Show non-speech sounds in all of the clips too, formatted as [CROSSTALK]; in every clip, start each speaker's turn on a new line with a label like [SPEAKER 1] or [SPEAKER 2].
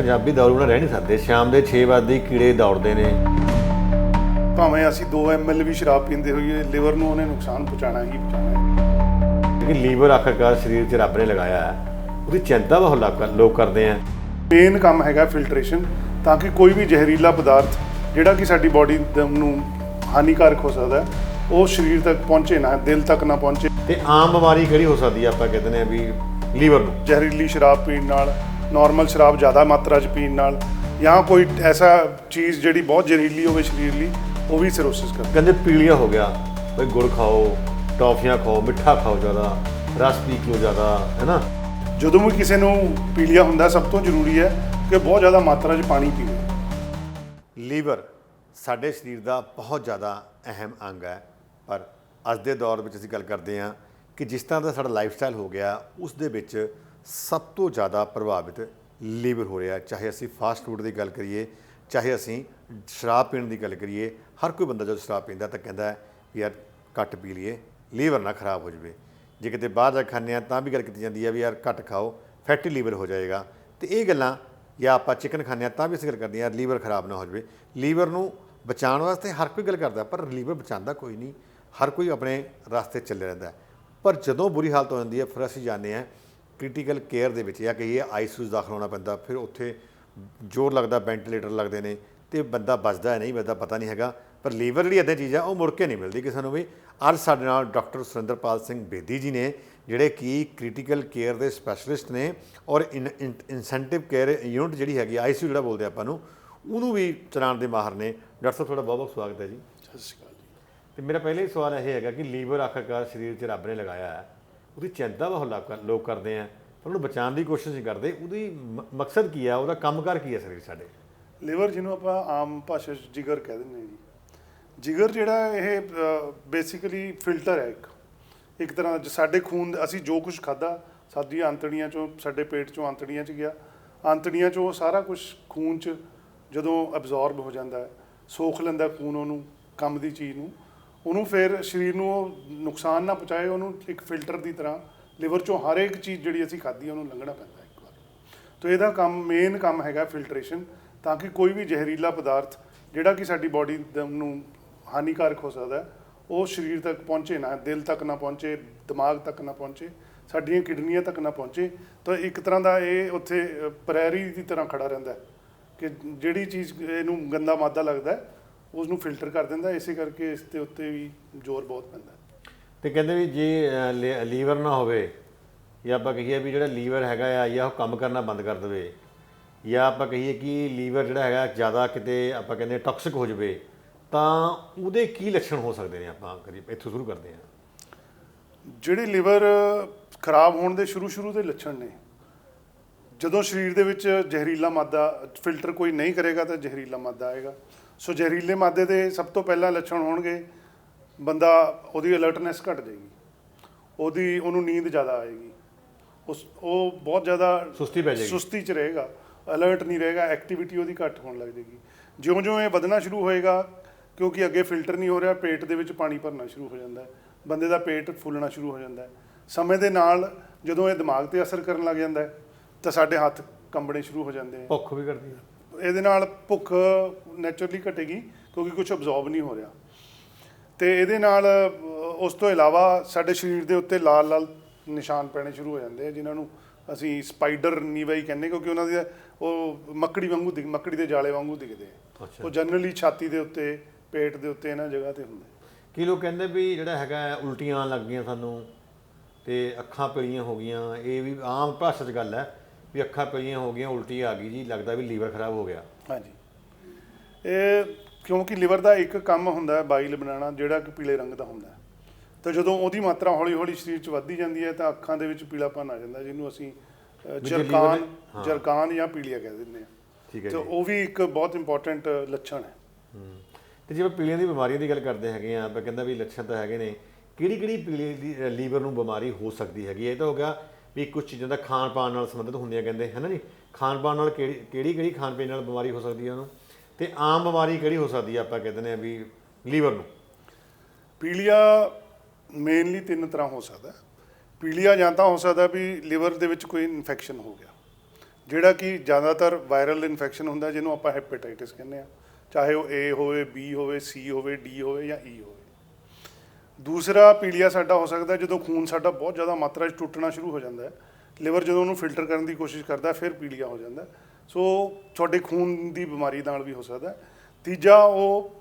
[SPEAKER 1] ਪੰਜਾਬੀ ਦਾਰੂ ਨਾਲ ਰਹਿ ਨਹੀਂ ਸਕਦੇ। ਸ਼ਾਮ ਦੇ 6 ਵਜੇ ਕੀੜੇ ਦੌੜਦੇ ਨੇ।
[SPEAKER 2] ਭਾਵੇਂ ਅਸੀਂ 2 ml ਵੀ ਸ਼ਰਾਬ ਪੀਂਦੇ ਹੋਈਏ ਲਿਵਰ ਨੂੰ ਉਹਨੇ ਨੁਕਸਾਨ ਪਹੁੰਚਾਣਾ ਹੀ ਪਹੁੰਚਾਣਾ ਹੈ।
[SPEAKER 1] ਕਿਉਂਕਿ ਲੀਵਰ ਆਖਰਕਾਰ ਸਰੀਰ 'ਚ ਰੱਬ ਨੇ ਲਗਾਇਆ ਹੈ। ਉਹਦੀ ਚਿੰਤਾ ਬਹੁਤ ਲੋਕ ਲੋਕ ਕਰਦੇ ਆ।
[SPEAKER 2] ਮੇਨ ਕੰਮ ਹੈਗਾ ਫਿਲਟਰੇਸ਼ਨ ਤਾਂ ਕਿ ਕੋਈ ਵੀ ਜ਼ਹਿਰੀਲਾ ਪਦਾਰਥ ਜਿਹੜਾ ਕਿ ਸਾਡੀ ਬਾਡੀ ਨੂੰ ਹਾਨੀਕਾਰਕ ਹੋ ਸਕਦਾ ਉਹ ਸਰੀਰ ਤੱਕ ਪਹੁੰਚੇ ਨਾ ਦਿਲ ਤੱਕ ਨਾ ਪਹੁੰਚੇ।
[SPEAKER 1] ਤੇ ਆਮ ਬਿਮਾਰੀ ਕਿਹੜੀ ਹੋ ਸਕਦੀ ਆ ਆਪਾਂ ਕਹਿੰਦੇ ਨੇ ਵੀ ਲੀਵਰ ਨੂੰ?
[SPEAKER 2] ਜ਼ਹਿਰੀਲੀ ਸ਼ਰਾਬ ਪੀਣ ਨਾਲ ਨਾਰਮਲ ਸ਼ਰਾਬ ਜ਼ਿਆਦਾ ਮਾਤਰਾ 'ਚ ਪੀਣ ਨਾਲ ਜਾਂ ਕੋਈ ਐਸਾ ਚੀਜ਼ ਜਿਹੜੀ ਬਹੁਤ ਜ਼ਹਿਰੀਲੀ ਹੋਵੇ ਸਰੀਰ ਲਈ ਉਹ ਵੀ ਸਿਰੋਸਿਸ ਕਰਦਾ
[SPEAKER 1] ਕਹਿੰਦੇ ਪੀਲੀਆ ਹੋ ਗਿਆ ਬਈ ਗੁੜ ਖਾਓ ਟੌਫੀਆਂ ਖਾਓ ਮਿੱਠਾ ਖਾਓ ਜ਼ਿਆਦਾ ਰਸ ਪੀ ਲਓ ਜ਼ਿਆਦਾ ਹੈਨਾ
[SPEAKER 2] ਜਦੋਂ ਵੀ ਕਿਸੇ ਨੂੰ ਪੀਲੀਆ ਹੁੰਦਾ ਸਭ ਤੋਂ ਜ਼ਰੂਰੀ ਹੈ ਕਿ ਬਹੁਤ ਜ਼ਿਆਦਾ ਮਾਤਰਾ 'ਚ ਪਾਣੀ ਪੀਵੇ।
[SPEAKER 1] ਲੀਵਰ ਸਾਡੇ ਸਰੀਰ ਦਾ ਬਹੁਤ ਜ਼ਿਆਦਾ ਅਹਿਮ ਅੰਗ ਹੈ ਪਰ ਅੱਜ ਦੇ ਦੌਰ ਵਿੱਚ ਅਸੀਂ ਗੱਲ ਕਰਦੇ ਹਾਂ ਕਿ ਜਿਸ ਤਰ੍ਹਾਂ ਦਾ ਸਾਡਾ ਲਾਈਫਸਟਾਈਲ ਹੋ ਗਿਆ ਉਸ ਦੇ ਵਿੱਚ ਸਭ ਤੋਂ ਜ਼ਿਆਦਾ ਪ੍ਰਭਾਵਿਤ ਲੀਵਰ ਹੋ ਰਿਹਾ ਚਾਹੇ ਅਸੀਂ ਫਾਸਟ ਫੂਡ ਦੀ ਗੱਲ ਕਰੀਏ, ਚਾਹੇ ਅਸੀਂ ਸ਼ਰਾਬ ਪੀਣ ਦੀ ਗੱਲ ਕਰੀਏ, ਹਰ ਕੋਈ ਬੰਦਾ ਜਦੋਂ ਸ਼ਰਾਬ ਪੀਂਦਾ ਤਾਂ ਕਹਿੰਦਾ ਵੀ ਯਾਰ ਘੱਟ ਪੀ ਲਈਏ, ਲੀਵਰ ਨਾ ਖਰਾਬ ਹੋ ਜਾਵੇ। ਜੇ ਕਿਤੇ ਬਾਹਰ ਜਾ ਕੇ ਖਾਂਦੇ ਹਾਂ ਤਾਂ ਵੀ ਗੱਲ ਕੀਤੀ ਜਾਂਦੀ ਹੈ ਵੀ ਯਾਰ ਘੱਟ ਖਾਓ, ਫੈਟੀ ਲੀਵਰ ਹੋ ਜਾਏਗਾ। ਤੇ ਇਹ ਗੱਲਾਂ ਜਾਂ ਆਪਾਂ ਚਿਕਨ ਖਾਂਦੇ ਹਾਂ ਤਾਂ ਵੀ ਅਸੀਂ ਗੱਲ ਕਰਦੇ ਹਾਂ ਲੀਵਰ ਖਰਾਬ ਨਾ ਹੋ ਜਾਵੇ। ਲੀਵਰ ਨੂੰ ਬਚਾਉਣ ਵਾਸਤੇ ਹਰ ਕੋਈ ਗੱਲ ਕਰਦਾ, ਪਰ ਲੀਵਰ ਬਚਾਉਂਦਾ ਕੋਈ ਨਹੀਂ। ਹਰ ਕੋਈ ਆਪਣੇ ਰਸਤੇ 'ਚ ਚੱਲੇ ਰਹਿੰਦਾ ਪਰ ਜਦੋਂ ਬੁਰੀ ਹਾਲਤ ਹੋ ਜਾਂਦੀ ਹੈ, ਫਿਰ ਅਸੀਂ ਜਾਂਦੇ ਹਾਂ ਕ੍ਰਿਟੀਕਲ ਕੇਅਰ ਦੇ ਵਿੱਚ ਜਾਂ ਕਹੀਏ ਆਈਸੀਯੂ ਦਾਖਲ ਹੋਣਾ ਪੈਂਦਾ ਫਿਰ ਉੱਥੇ ਜ਼ੋਰ ਲੱਗਦਾ ਵੈਂਟੀਲੇਟਰ ਲੱਗਦੇ ਨੇ ਤੇ ਬੰਦਾ ਬਚਦਾ ਹੈ ਨਹੀਂ ਬਚਦਾ ਪਤਾ ਨਹੀਂ ਹੈਗਾ ਪਰ ਲੀਵਰ ਜਿਹੜੀ ਇਦਾਂ ਚੀਜ਼ ਆ ਉਹ ਮੁੜ ਕੇ ਨਹੀਂ ਮਿਲਦੀ ਕਿਸੇ ਨੂੰ ਵੀ। ਅੱਜ ਸਾਡੇ ਨਾਲ ਡਾਕਟਰ ਸੁਰਿੰਦਰਪਾਲ ਸਿੰਘ ਬੇਦੀ ਜੀ ਨੇ ਜਿਹੜੇ ਕਿ ਕ੍ਰਿਟੀਕਲ ਕੇਅਰ ਦੇ ਸਪੈਸ਼ਲਿਸਟ ਨੇ ਔਰ ਇਨਸੈਂਟਿਵ ਕੇਅਰ ਯੂਨਿਟ ਜਿਹੜੀ ਹੈਗੀ ਆਈਸੀਯੂ ਜਿਹੜਾ ਬੋਲਦੇ ਆਪਾਂ ਨੂੰ ਉਹਨੂੰ ਵੀ ਚਲਾਉਣ ਦੇ ਮਾਹਰ ਨੇ। ਡਾਕਟਰ ਸਾਹਿਬ ਤੁਹਾਡਾ ਬਹੁਤ ਬਹੁਤ ਸਵਾਗਤ ਹੈ ਜੀ।
[SPEAKER 2] ਸਤਿ ਸ਼੍ਰੀ ਅਕਾਲ ਜੀ।
[SPEAKER 1] ਤੇ ਮੇਰਾ ਪਹਿਲਾ ਸਵਾਲ ਇਹ ਹੈਗਾ ਕਿ ਲੀਵਰ ਆਖਰਕਾਰ ਸਰੀਰ 'ਚ ਰੱਬ ਨੇ ਲਗਾਇਆ ਹੈ। ਉਹਦੀ ਚਿੰਤਾ ਬਹੁਤ ਲੋਕ ਲੋਕ ਕਰਦੇ ਆ, ਪਰ ਉਹਨੂੰ ਬਚਾਉਣ ਦੀ ਕੋਸ਼ਿਸ਼ ਨਹੀਂ ਕਰਦੇ। ਉਹਦੀ ਮ- ਮਕਸਦ ਕੀ ਆ? ਉਹਦਾ ਕੰਮਕਾਰ ਕੀ ਹੈ ਸਰੀਰ ਸਾਡੇ?
[SPEAKER 2] ਲਿਵਰ ਜਿਹਨੂੰ ਆਪਾਂ ਆਮ ਭਾਸ਼ਾ 'ਚ ਜਿਗਰ ਕਹਿ ਦਿੰਦੇ ਹਾਂ ਜੀ। ਜਿਗਰ ਜਿਹੜਾ ਇਹ ਬੇਸਿਕਲੀ ਫਿਲਟਰ ਹੈ ਇੱਕ। ਇੱਕ ਤਰ੍ਹਾਂ ਸਾਡੇ ਖੂਨ ਅਸੀਂ ਜੋ ਕੁਝ ਖਾਦਾ ਸਾਡੀ ਆਂਤੜੀਆਂ ਚੋਂ, ਸਾਡੇ ਪੇਟ ਚੋਂ ਆਂਤੜੀਆਂ 'ਚ ਗਿਆ। ਆਂਤੜੀਆਂ ਚੋਂ ਉਹ ਸਾਰਾ ਕੁਝ ਖੂਨ 'ਚ ਜਦੋਂ ਅਬਜ਼ੌਰਬ ਹੋ ਜਾਂਦਾ ਹੈ, ਸੋਖ ਲੈਂਦਾ ਖੂਨ ਉਹਨੂੰ, ਕੰਮ ਦੀ ਚੀਜ਼ ਨੂੰ। ਉਹਨੂੰ ਫਿਰ ਸਰੀਰ ਨੂੰ ਉਹ ਨੁਕਸਾਨ ਨਾ ਪਹੁੰਚਾਏ, ਉਹਨੂੰ ਇੱਕ ਫਿਲਟਰ ਦੀ ਤਰ੍ਹਾਂ ਲਿਵਰ ਚੋਂ ਹਰ ਇੱਕ ਚੀਜ਼ ਜਿਹੜੀ ਅਸੀਂ ਖਾਧੀ ਉਹਨੂੰ ਲੰਘਣਾ ਪੈਂਦਾ ਇੱਕ ਵਾਰ। ਤੋ ਇਹਦਾ ਕੰਮ ਮੇਨ ਕੰਮ ਹੈਗਾ ਫਿਲਟਰੇਸ਼ਨ ਤਾਂ ਕਿ ਕੋਈ ਵੀ ਜ਼ਹਿਰੀਲਾ ਪਦਾਰਥ ਜਿਹੜਾ ਕਿ ਸਾਡੀ ਬਾਡੀ ਨੂੰ ਹਾਨੀਕਾਰਕ ਹੋ ਸਕਦਾ ਉਹ ਸਰੀਰ ਤੱਕ ਪਹੁੰਚੇ ਨਾ, ਦਿਲ ਤੱਕ ਨਾ ਪਹੁੰਚੇ, ਦਿਮਾਗ ਤੱਕ ਨਾ ਪਹੁੰਚੇ, ਸਾਡੀਆਂ ਕਿਡਨੀਆਂ ਤੱਕ ਨਾ ਪਹੁੰਚੇ, ਤਾਂ ਇੱਕ ਤਰ੍ਹਾਂ ਦਾ ਇਹ ਉੱਥੇ ਪ੍ਰੈਰੀ ਦੀ ਤਰ੍ਹਾਂ ਖੜਾ ਰਹਿੰਦਾ ਕਿ ਜਿਹੜੀ ਚੀਜ਼ ਇਹਨੂੰ ਗੰਦਾ ਮਾਦਾ ਲੱਗਦਾ ਉਸ ਨੂੰ ਫਿਲਟਰ ਕਰ ਦਿੰਦਾ। ਇਸੇ ਕਰਕੇ ਇਸ ਦੇ ਉੱਤੇ ਵੀ ਜ਼ੋਰ ਬਹੁਤ ਪੈਂਦਾ
[SPEAKER 1] ਤੇ ਕਹਿੰਦੇ ਵੀ ਜੇ ਲੀਵਰ ਨਾ ਹੋਵੇ ਜਾਂ ਆਪਾਂ ਕਹੀਏ ਵੀ ਜਿਹੜਾ ਲੀਵਰ ਹੈਗਾ ਆ ਜਾਂ ਉਹ ਕੰਮ ਕਰਨਾ ਬੰਦ ਕਰ ਦੇਵੇ ਜਾਂ ਆਪਾਂ ਕਹੀਏ ਕਿ ਲੀਵਰ ਜਿਹੜਾ ਹੈਗਾ ਜ਼ਿਆਦਾ ਕਿਤੇ ਆਪਾਂ ਕਹਿੰਦੇ ਟਾਕਸਿਕ ਹੋ ਜਾਵੇ ਤਾਂ ਉਹਦੇ ਕੀ ਲੱਛਣ ਹੋ ਸਕਦੇ ਨੇ ਆਪਾਂ ਕਰੀਏ ਇੱਥੋਂ ਸ਼ੁਰੂ ਕਰਦੇ ਹਾਂ
[SPEAKER 2] ਜਿਹੜੇ ਲਿਵਰ ਖਰਾਬ ਹੋਣ ਦੇ ਸ਼ੁਰੂ ਸ਼ੁਰੂ ਦੇ ਲੱਛਣ ਨੇ ਜਦੋਂ ਸਰੀਰ ਦੇ ਵਿੱਚ ਜ਼ਹਿਰੀਲਾ ਮਾਦਾ ਫਿਲਟਰ ਕੋਈ ਨਹੀਂ ਕਰੇਗਾ ਤਾਂ ਜ਼ਹਿਰੀਲਾ ਮਾਦਾ ਆਏਗਾ ਸੋ ਜ਼ਹਿਰੀਲੇ ਮਾਦੇ ਦੇ ਸਭ ਤੋਂ ਪਹਿਲਾਂ ਲੱਛਣ ਹੋਣਗੇ ਬੰਦਾ ਉਹਦੀ ਅਲਰਟਨੈਸ ਘਟ ਜਾਏਗੀ ਉਹਦੀ ਉਹਨੂੰ ਨੀਂਦ ਜ਼ਿਆਦਾ ਆਏਗੀ ਉਸ ਉਹ ਬਹੁਤ ਜ਼ਿਆਦਾ
[SPEAKER 1] ਸੁਸਤੀ ਪੈ ਜਾਏਗੀ।
[SPEAKER 2] ਸੁਸਤੀ 'ਚ ਰਹੇਗਾ ਅਲਰਟ ਨਹੀਂ ਰਹੇਗਾ ਐਕਟੀਵਿਟੀ ਉਹਦੀ ਘੱਟ ਹੋਣ ਲੱਗ ਜਾਏਗੀ। ਜਿਉਂ-ਜਿਉਂ ਇਹ ਵਧਣਾ ਸ਼ੁਰੂ ਹੋਏਗਾ ਕਿਉਂਕਿ ਅੱਗੇ ਫਿਲਟਰ ਨਹੀਂ ਹੋ ਰਿਹਾ ਪੇਟ ਦੇ ਵਿੱਚ ਪਾਣੀ ਭਰਨਾ ਸ਼ੁਰੂ ਹੋ ਜਾਂਦਾ ਹੈ ਬੰਦੇ ਦਾ ਪੇਟ ਫੁੱਲਣਾ ਸ਼ੁਰੂ ਹੋ ਜਾਂਦਾ ਹੈ। ਸਮੇਂ ਦੇ ਨਾਲ ਜਦੋਂ ਇਹ ਦਿਮਾਗ ਤੇ ਅਸਰ ਕਰਨ ਲੱਗ ਜਾਂਦਾ ਹੈ ਤਾਂ ਸਾਡੇ ਹੱਥ ਕੰਬਣੇ ਸ਼ੁਰੂ ਹੋ ਜਾਂਦੇ ਆ
[SPEAKER 1] ਭੁੱਖ ਵੀ ਕਰਦੀ ਹੈ।
[SPEAKER 2] ਇਹਦੇ ਨਾਲ ਭੁੱਖ ਨੇਚਰਲੀ ਘਟੇਗੀ ਕਿਉਂਕਿ ਕੁਝ ਅਬਜ਼ੌਰਬ ਨਹੀਂ ਹੋ ਰਿਹਾ। ਤੇ ਇਹਦੇ ਨਾਲ ਉਸ ਤੋਂ ਇਲਾਵਾ ਸਾਡੇ ਸਰੀਰ ਦੇ ਉੱਤੇ ਲਾਲ ਲਾਲ ਨਿਸ਼ਾਨ ਪੈਣੇ ਸ਼ੁਰੂ ਹੋ ਜਾਂਦੇ ਆ ਜਿਨ੍ਹਾਂ ਨੂੰ ਅਸੀਂ ਸਪਾਈਡਰ ਨੀਵਾਈ ਕਹਿੰਦੇ ਕਿਉਂਕਿ ਉਹਨਾਂ ਦੀ ਉਹ ਮੱਕੜੀ ਵਾਂਗੂ ਦਿਖ ਮੱਕੜੀ ਦੇ ਜਾਲੇ ਵਾਂਗੂ ਦਿਖਦੇ ਆ। ਉਹ ਜਨਰਲੀ ਛਾਤੀ ਦੇ ਉੱਤੇ ਪੇਟ ਦੇ ਉੱਤੇ ਇਹਨਾਂ ਜਗ੍ਹਾ ਤੇ ਹੁੰਦੇ
[SPEAKER 1] ਕੀ ਲੋਕ ਕਹਿੰਦੇ ਵੀ ਜਿਹੜਾ ਹੈਗਾ ਉਲਟੀਆਂ ਲੱਗ ਗਈਆਂ ਸਾਨੂੰ ਤੇ ਅੱਖਾਂ ਪੀਲੀਆਂ ਹੋ ਗਈਆਂ ਇਹ ਵੀ ਆਮ ਭਾਸ਼ਾ 'ਚ ਗੱਲ ਹੈ। ਵੀ ਅੱਖਾਂ ਪੀਲੀਆਂ ਹੋ ਗਈਆਂ ਉਲਟੀ ਆ ਗਈ ਜੀ ਲੱਗਦਾ ਵੀ ਲੀਵਰ ਖਰਾਬ ਹੋ ਗਿਆ
[SPEAKER 2] ਹਾਂਜੀ ਇਹ ਕਿਉਂਕਿ ਲਿਵਰ ਦਾ ਇੱਕ ਕੰਮ ਹੁੰਦਾ ਹੈ ਬਾਈਲ ਬਣਾਉਣਾ ਜਿਹੜਾ ਕਿ ਪੀਲੇ ਰੰਗ ਦਾ ਹੁੰਦਾ ਹੈ ਤਾਂ ਜਦੋਂ ਉਹਦੀ ਮਾਤਰਾ ਹੌਲੀ ਹੌਲੀ ਸਰੀਰ 'ਚ ਵੱਧਦੀ ਜਾਂਦੀ ਹੈ ਤਾਂ ਅੱਖਾਂ ਦੇ ਵਿੱਚ ਪੀਲਾਪਨ ਆ ਜਾਂਦਾ ਜਿਹਨੂੰ ਅਸੀਂ ਅ,
[SPEAKER 1] ਜੇ liver
[SPEAKER 2] ਜਰਕਾਨ
[SPEAKER 1] ਹਾਂ।
[SPEAKER 2] ਜਰਕਾਨ ਜਾਂ ਪੀਲੀਆ ਕਹਿ ਦਿੰਦੇ ਹਾਂ
[SPEAKER 1] ਠੀਕ ਹੈ
[SPEAKER 2] ਤੇ
[SPEAKER 1] ਜੀ
[SPEAKER 2] ਉਹ ਵੀ ਇੱਕ ਬਹੁਤ ਇੰਪੋਰਟੈਂਟ ਲੱਛਣ ਹੈ
[SPEAKER 1] ਹੂੰ। ਤੇ ਜੇ ਆਪਾਂ ਪੀਲੀਆਂ ਦੀ ਬਿਮਾਰੀਆਂ ਦੀ ਗੱਲ ਕਰਦੇ ਹੈਗੇ ਆ ਆਪਾਂ ਕਹਿੰਦਾ ਵੀ ਲੱਛਣ ਤਾਂ ਹੈਗੇ ਨੇ ਕਿਹੜੀ ਕਿਹੜੀ ਪੀਲੀ ਦੀ ਲੀਵਰ ਨੂੰ ਬਿਮਾਰੀ ਹੋ ਸਕਦੀ ਹੈਗੀ ਹੈ? ਇਹ ਤਾਂ ਹੋ ਗਿਆ ਵੀ ਕੁਝ ਚੀਜ਼ਾਂ ਦਾ ਖਾਣ ਪਾਣ ਨਾਲ ਸੰਬੰਧਿਤ ਹੁੰਦੀਆਂ ਕਹਿੰਦੇ, ਹੈ ਨਾ ਜੀ? ਖਾਣ ਪਾਣ ਨਾਲ ਕਿਹੜੀ ਕਿਹੜੀ ਕਿਹੜੀ ਖਾਣ ਪੀਣ ਨਾਲ ਬਿਮਾਰੀ ਹੋ ਸਕਦੀ ਹੈ ਉਹਨੂੰ? ਤੇ ਆਮ ਬਿਮਾਰੀ ਕਿਹੜੀ ਹੋ ਸਕਦੀ ਹੈ ਆਪਾਂ ਕਹਿੰਦੇ ਨੇ ਵੀ ਲੀਵਰ ਨੂੰ?
[SPEAKER 2] ਪੀਲੀਆ ਮੇਨਲੀ ਤਿੰਨ ਤਰ੍ਹਾਂ ਹੋ ਸਕਦਾ। ਪੀਲੀਆ ਜਾਂ ਤਾਂ ਹੋ ਸਕਦਾ ਵੀ ਲੀਵਰ ਦੇ ਵਿੱਚ ਕੋਈ ਇਨਫੈਕਸ਼ਨ ਹੋ ਗਿਆ। ਜਿਹੜਾ ਕਿ ਜ਼ਿਆਦਾਤਰ ਵਾਇਰਲ ਇਨਫੈਕਸ਼ਨ ਹੁੰਦਾ, ਜਿਹਨੂੰ ਆਪਾਂ ਹੈਪੇਟਾਈਟਿਸ ਕਹਿੰਦੇ ਆ। ਚਾਹੇ ਉਹ A ਹੋਵੇ, B ਹੋਵੇ, C ਹੋਵੇ, D ਹੋਵੇ ਜਾਂ E ਹੋਵੇ। ਦੂਸਰਾ ਪੀਲੀਆ ਸਾਡਾ ਹੋ ਸਕਦਾ ਜਦੋਂ ਖੂਨ ਸਾਡਾ ਬਹੁਤ ਜ਼ਿਆਦਾ ਮਾਤਰਾ 'ਚ ਟੁੱਟਣਾ ਸ਼ੁਰੂ ਹੋ ਜਾਂਦਾ ਹੈ। ਲਿਵਰ ਜਦੋਂ ਉਹਨੂੰ ਫਿਲਟਰ ਕਰਨ ਦੀ ਕੋਸ਼ਿਸ਼ ਕਰਦਾ, ਫਿਰ ਪੀਲੀਆ ਹੋ ਜਾਂਦਾ ਸੋ ਤੁਹਾਡੇ ਖੂਨ ਦੀ ਬਿਮਾਰੀ ਨਾਲ ਵੀ ਹੋ ਸਕਦਾ ਤੀਜਾ ਉਹ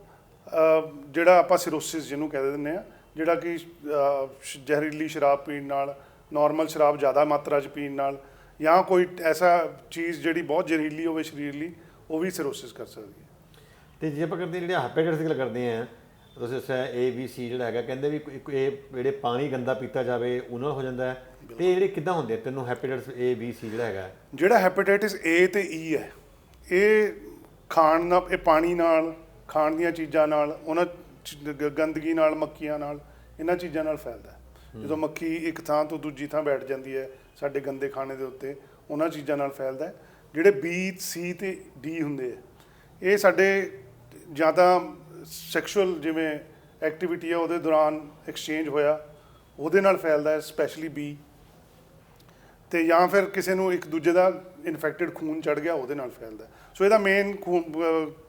[SPEAKER 2] ਜਿਹੜਾ ਆਪਾਂ ਸਿਰੋਸਿਸ ਜਿਹਨੂੰ ਕਹਿ ਦਿੰਦੇ ਆ ਜਿਹੜਾ ਕਿ ਸ਼- ਜ਼ਹਿਰੀਲੀ ਸ਼ਰਾਬ ਪੀਣ ਨਾਲ ਨਾਰਮਲ ਸ਼ਰਾਬ ਜ਼ਿਆਦਾ ਮਾਤਰਾ 'ਚ ਪੀਣ ਨਾਲ ਜਾਂ ਕੋਈ ਐਸਾ ਚੀਜ਼ ਜਿਹੜੀ ਬਹੁਤ ਜ਼ਹਿਰੀਲੀ ਹੋਵੇ ਸਰੀਰ ਲਈ, ਉਹ ਵੀ ਸਿਰੋਸਿਸ ਕਰ ਸਕਦੀ ਹੈ।
[SPEAKER 1] ਤੇ ਜੇ ਆਪਾਂ ਕਰਦੇ ਹਾਂ ਜਿਹੜੇ ਹੈਪੇਟਾਈਟਸ ਦੀ ਗੱਲ ਕਰਦੇ ਆ ਤੁਸੀਂ ਦੱਸਿਆ ਏ ਬੀ ਸੀ ਜਿਹੜਾ ਹੈਗਾ ਕਹਿੰਦੇ ਵੀ ਇੱਕ ਇਹ ਜਿਹੜੇ ਪਾਣੀ ਗੰਦਾ ਪੀਤਾ ਜਾਵੇ ਉਹਨਾਂ ਨਾਲ ਹੋ ਜਾਂਦਾ ਹੈ। ਤੇ ਇਹ ਜਿਹੜੇ ਕਿੱਦਾਂ ਹੁੰਦੇ ਆ? ਤੈਨੂੰ ਹੈਪੇਟਾਈਟਸ ਏ ਬੀ ਸੀ ਜਿਹੜਾ ਹੈਗਾ।
[SPEAKER 2] ਜਿਹੜਾ ਹੈਪੇਟਾਈਟਿਸ A ਤੇ E ਹੈ ਇਹ ਖਾਣ ਨਾਲ ਇਹ ਪਾਣੀ ਨਾਲ ਖਾਣ ਦੀਆਂ ਚੀਜ਼ਾਂ ਨਾਲ ਉਹਨਾਂ ਚ- ਗ- ਗੰਦਗੀ ਨਾਲ ਮੱਖੀਆਂ ਨਾਲ ਇਹਨਾਂ ਚੀਜ਼ਾਂ ਨਾਲ ਫੈਲਦਾ ਹੈ। ਜਦੋਂ ਮੱਖੀ ਇੱਕ ਥਾਂ ਤੋਂ ਦੂਜੀ ਥਾਂ ਬੈਠ ਜਾਂਦੀ ਹੈ ਸਾਡੇ ਗੰਦੇ ਖਾਣੇ ਦੇ ਉੱਤੇ ਉਹਨਾਂ ਚੀਜ਼ਾਂ ਨਾਲ ਫੈਲਦਾ ਹੈ। ਜਿਹੜੇ B C ਤੇ D ਹੁੰਦੇ ਆ ਇਹ ਸਾਡੇ ਜਾਂ ਤਾਂ ਸੈਕਸ਼ੂਅਲ ਜਿਵੇਂ ਐਕਟੀਵਿਟੀ ਹੈ ਉਹਦੇ ਦੌਰਾਨ ਐਕਸਚੇਂਜ ਹੋਇਆ ਉਹਦੇ ਨਾਲ ਫੈਲਦਾ ਹੈ ਸਪੈਸ਼ਲੀ B. ਤੇ ਜਾਂ ਫਿਰ ਕਿਸੇ ਨੂੰ ਇੱਕ ਦੂਜੇ ਦਾ ਇਨਫੈਕਟਡ ਖੂਨ ਚੜ ਗਿਆ ਉਹਦੇ ਨਾਲ ਫੈਲਦਾ। ਸੋ ਇਹਦਾ ਮੇਨ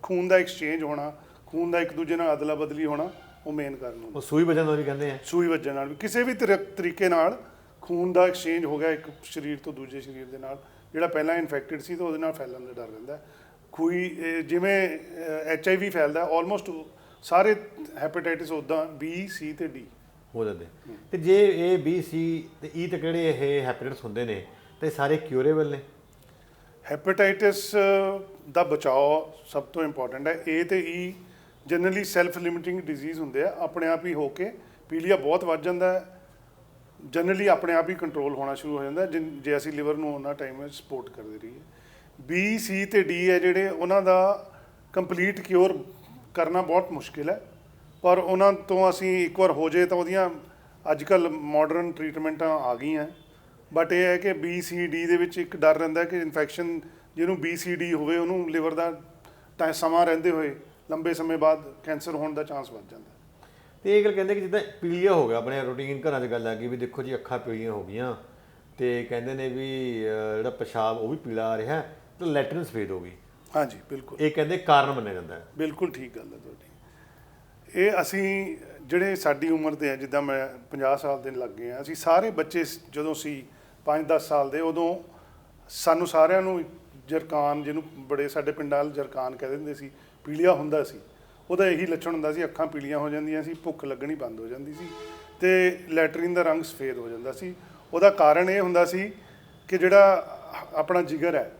[SPEAKER 2] ਖੂਨ ਦਾ ਐਕਸਚੇਂਜ ਹੋਣਾ ਖੂਨ ਦਾ ਇੱਕ ਦੂਜੇ ਨਾਲ ਅਦਲਾ ਬਦਲੀ ਹੋਣਾ ਉਹ ਮੇਨ ਕਾਰਨ ਹੁੰਦਾ
[SPEAKER 1] ਉਹ ਸੂਈ ਵਜਨ ਨਾਲ ਵੀ ਕਹਿੰਦੇ ਆ
[SPEAKER 2] ਸੂਈ ਵੱਜਣ ਨਾਲ ਵੀ। ਕਿਸੇ ਵੀ ਤਰੀ- ਤਰੀਕੇ ਨਾਲ ਖੂਨ ਦਾ ਐਕਸਚੇਂਜ ਹੋ ਗਿਆ ਇੱਕ ਸਰੀਰ ਤੋਂ ਦੂਜੇ ਸਰੀਰ ਦੇ ਨਾਲ ਜਿਹੜਾ ਪਹਿਲਾਂ ਇਨਫੈਕਟਡ ਸੀ ਤਾਂ ਉਹਦੇ ਨਾਲ ਫੈਲਣ ਦਾ ਡਰ ਰਹਿੰਦਾ ਇਹ ਜਿਵੇਂ ਐਚ ਆਈ ਵੀ ਫੈਲਦਾ ਆਲਮੋਸਟ ਸਾਰੇ ਹੈਪੇਟਾਈਟਿਸ ਉਦਾਂ ਬੀ ਸੀ ਤੇ ਡੀ
[SPEAKER 1] ਹੋ ਜਾਂਦੇ। ਤੇ ਜੇ ਏ ਬੀ ਸੀ ਤੇ ਈ ਤੇ ਕਿਹੜੇ ਇਹ ਹੈਪੇਟਾਈਟਸ ਹੁੰਦੇ ਨੇ ਤੇ ਸਾਰੇ ਕਿਉਰੇਬਲ ਨੇ?
[SPEAKER 2] ਹੈਪੇਟਾਈਟਿਸ ਦਾ ਬਚਾਓ ਸਭ ਤੋਂ ਇੰਪੋਰਟੈਂਟ ਹੈ। A ਤੇ E generally self limiting disease ਹੁੰਦੇ ਆ ਆਪਣੇ ਆਪ ਹੀ ਹੋ ਕੇ ਪੀਲੀਆ ਬਹੁਤ ਵੱਧ ਜਾਂਦਾ ਹੈ। ਜਨਰਲੀ ਆਪਣੇ ਆਪ ਹੀ ਕੰਟਰੋਲ ਹੋਣਾ ਸ਼ੁਰੂ ਹੋ ਜਾਂਦਾ ਜੇ ਅਸੀਂ ਲਿਵਰ ਨੂੰ ਉਹਨਾਂ ਟਾਈਮ ਸਪੋਰਟ ਕਰਦੇ ਰਹੀਏ। ਬੀ ਸੀ ਤੇ ਡੀ ਹੈ ਜਿਹੜੇ, ਉਹਨਾਂ ਦਾ ਕੰਪਲੀਟ ਕਿਉਰ ਕਰਨਾ ਬਹੁਤ ਮੁਸ਼ਕਿਲ ਹੈ। ਪਰ ਉਹਨਾਂ ਤੋਂ ਅਸੀਂ ਇੱਕ ਵਾਰ ਹੋ ਜੇ ਤਾਂ ਉਹਦੀਆਂ ਅੱਜ ਕੱਲ ਮਾਡਰਨ ਟ੍ਰੀਟਮੈਂਟਾਂ ਆ ਗਈਆਂ। ਬਟ ਇਹ ਹੈ ਕਿ ਬੀ ਸੀ ਡੀ ਦੇ ਵਿੱਚ ਇੱਕ ਡਰ ਰਹਿੰਦਾ ਕਿ ਇਨਫੈਕਸ਼ਨ ਜਿਹਨੂੰ ਬੀ ਸੀ ਡੀ ਹੋਵੇ, ਉਹਨੂੰ ਲਿਵਰ ਦਾ ਟਾਈਮ ਸਮਾਂ ਰਹਿੰਦੇ ਹੋਏ ਲੰਬੇ ਸਮੇਂ ਬਾਅਦ ਕੈਂਸਰ ਹੋਣ ਦਾ ਚਾਂਸ ਵੱਧ ਜਾਂਦਾ। ਹੈ।
[SPEAKER 1] ਤੇ ਇਹ ਗੱਲ ਕਹਿੰਦੇ ਕਿ ਜਿੱਦਾਂ ਪੀਲੀਆ ਹੋ ਗਿਆ, ਆਪਣੇ ਰੂਟੀਨ ਘਰਾਂ 'ਚ ਗੱਲ ਆ ਗਈ ਵੀ ਦੇਖੋ ਜੀ, ਅੱਖਾਂ ਪੀਲੀਆਂ ਹੋ ਗਈਆਂ। ਤੇ ਕਹਿੰਦੇ ਨੇ ਵੀ ਜਿਹੜਾ ਪਿਸ਼ਾਬ ਉਹ ਵੀ ਪੀਲਾ ਆ ਰਿਹਾ। ਤੇ ਲੈਟਰਿਨ ਸਫੇਦ ਹੋ ਗਈ।
[SPEAKER 2] ਹਾਂਜੀ ਬਿਲਕੁਲ।
[SPEAKER 1] ਇਹ ਕਹਿੰਦੇ ਕਾਰਨ ਮੰਨਿਆ ਜਾਂਦਾ ਹੈ।
[SPEAKER 2] ਬਿਲਕੁਲ ਠੀਕ ਗੱਲ ਹੈ ਤੁਹਾਡੀ। ਇਹ ਅਸੀਂ ਜਿਹੜੇ ਸਾਡੀ ਉਮਰ ਦੇ ਆ ਜਿੱਦਾਂ ਮੈਂ 50 ਸਾਲ ਦੇ ਲੱਗ ਗਏ ਆ ਅਸੀਂ ਸਾਰੇ ਬੱਚੇ ਜਦੋਂ ਸੀ 5-10 ਸਾਲ ਦੇ ਉਦੋਂ ਸਾਨੂੰ ਸਾਰਿਆਂ ਨੂੰ ਜਰਕਾਨ ਜਿਹਨੂੰ ਬੜੇ ਸਾਡੇ ਪਿੰਡਾਂ ਵਾਲ ਜਰਕਾਨ ਕਹਿ ਦਿੰਦੇ ਸੀ ਪੀਲੀਆ ਹੁੰਦਾ ਸੀ। ਉਹਦਾ ਇਹੀ ਲੱਛਣ ਹੁੰਦਾ ਸੀ ਅੱਖਾਂ ਪੀਲੀਆਂ ਹੋ ਜਾਂਦੀਆਂ ਸੀ ਭੁੱਖ ਲੱਗਣੀ ਬੰਦ ਹੋ ਜਾਂਦੀ ਸੀ ਤੇ ਲੈਟਰਿਨ ਦਾ ਰੰਗ ਸਫੇਦ ਹੋ ਜਾਂਦਾ ਸੀ। ਉਹਦਾ ਕਾਰਨ ਇਹ ਹੁੰਦਾ ਸੀ ਕਿ ਜਿਹੜਾ ਆਪਣਾ ਜਿਗਰ ਹੈ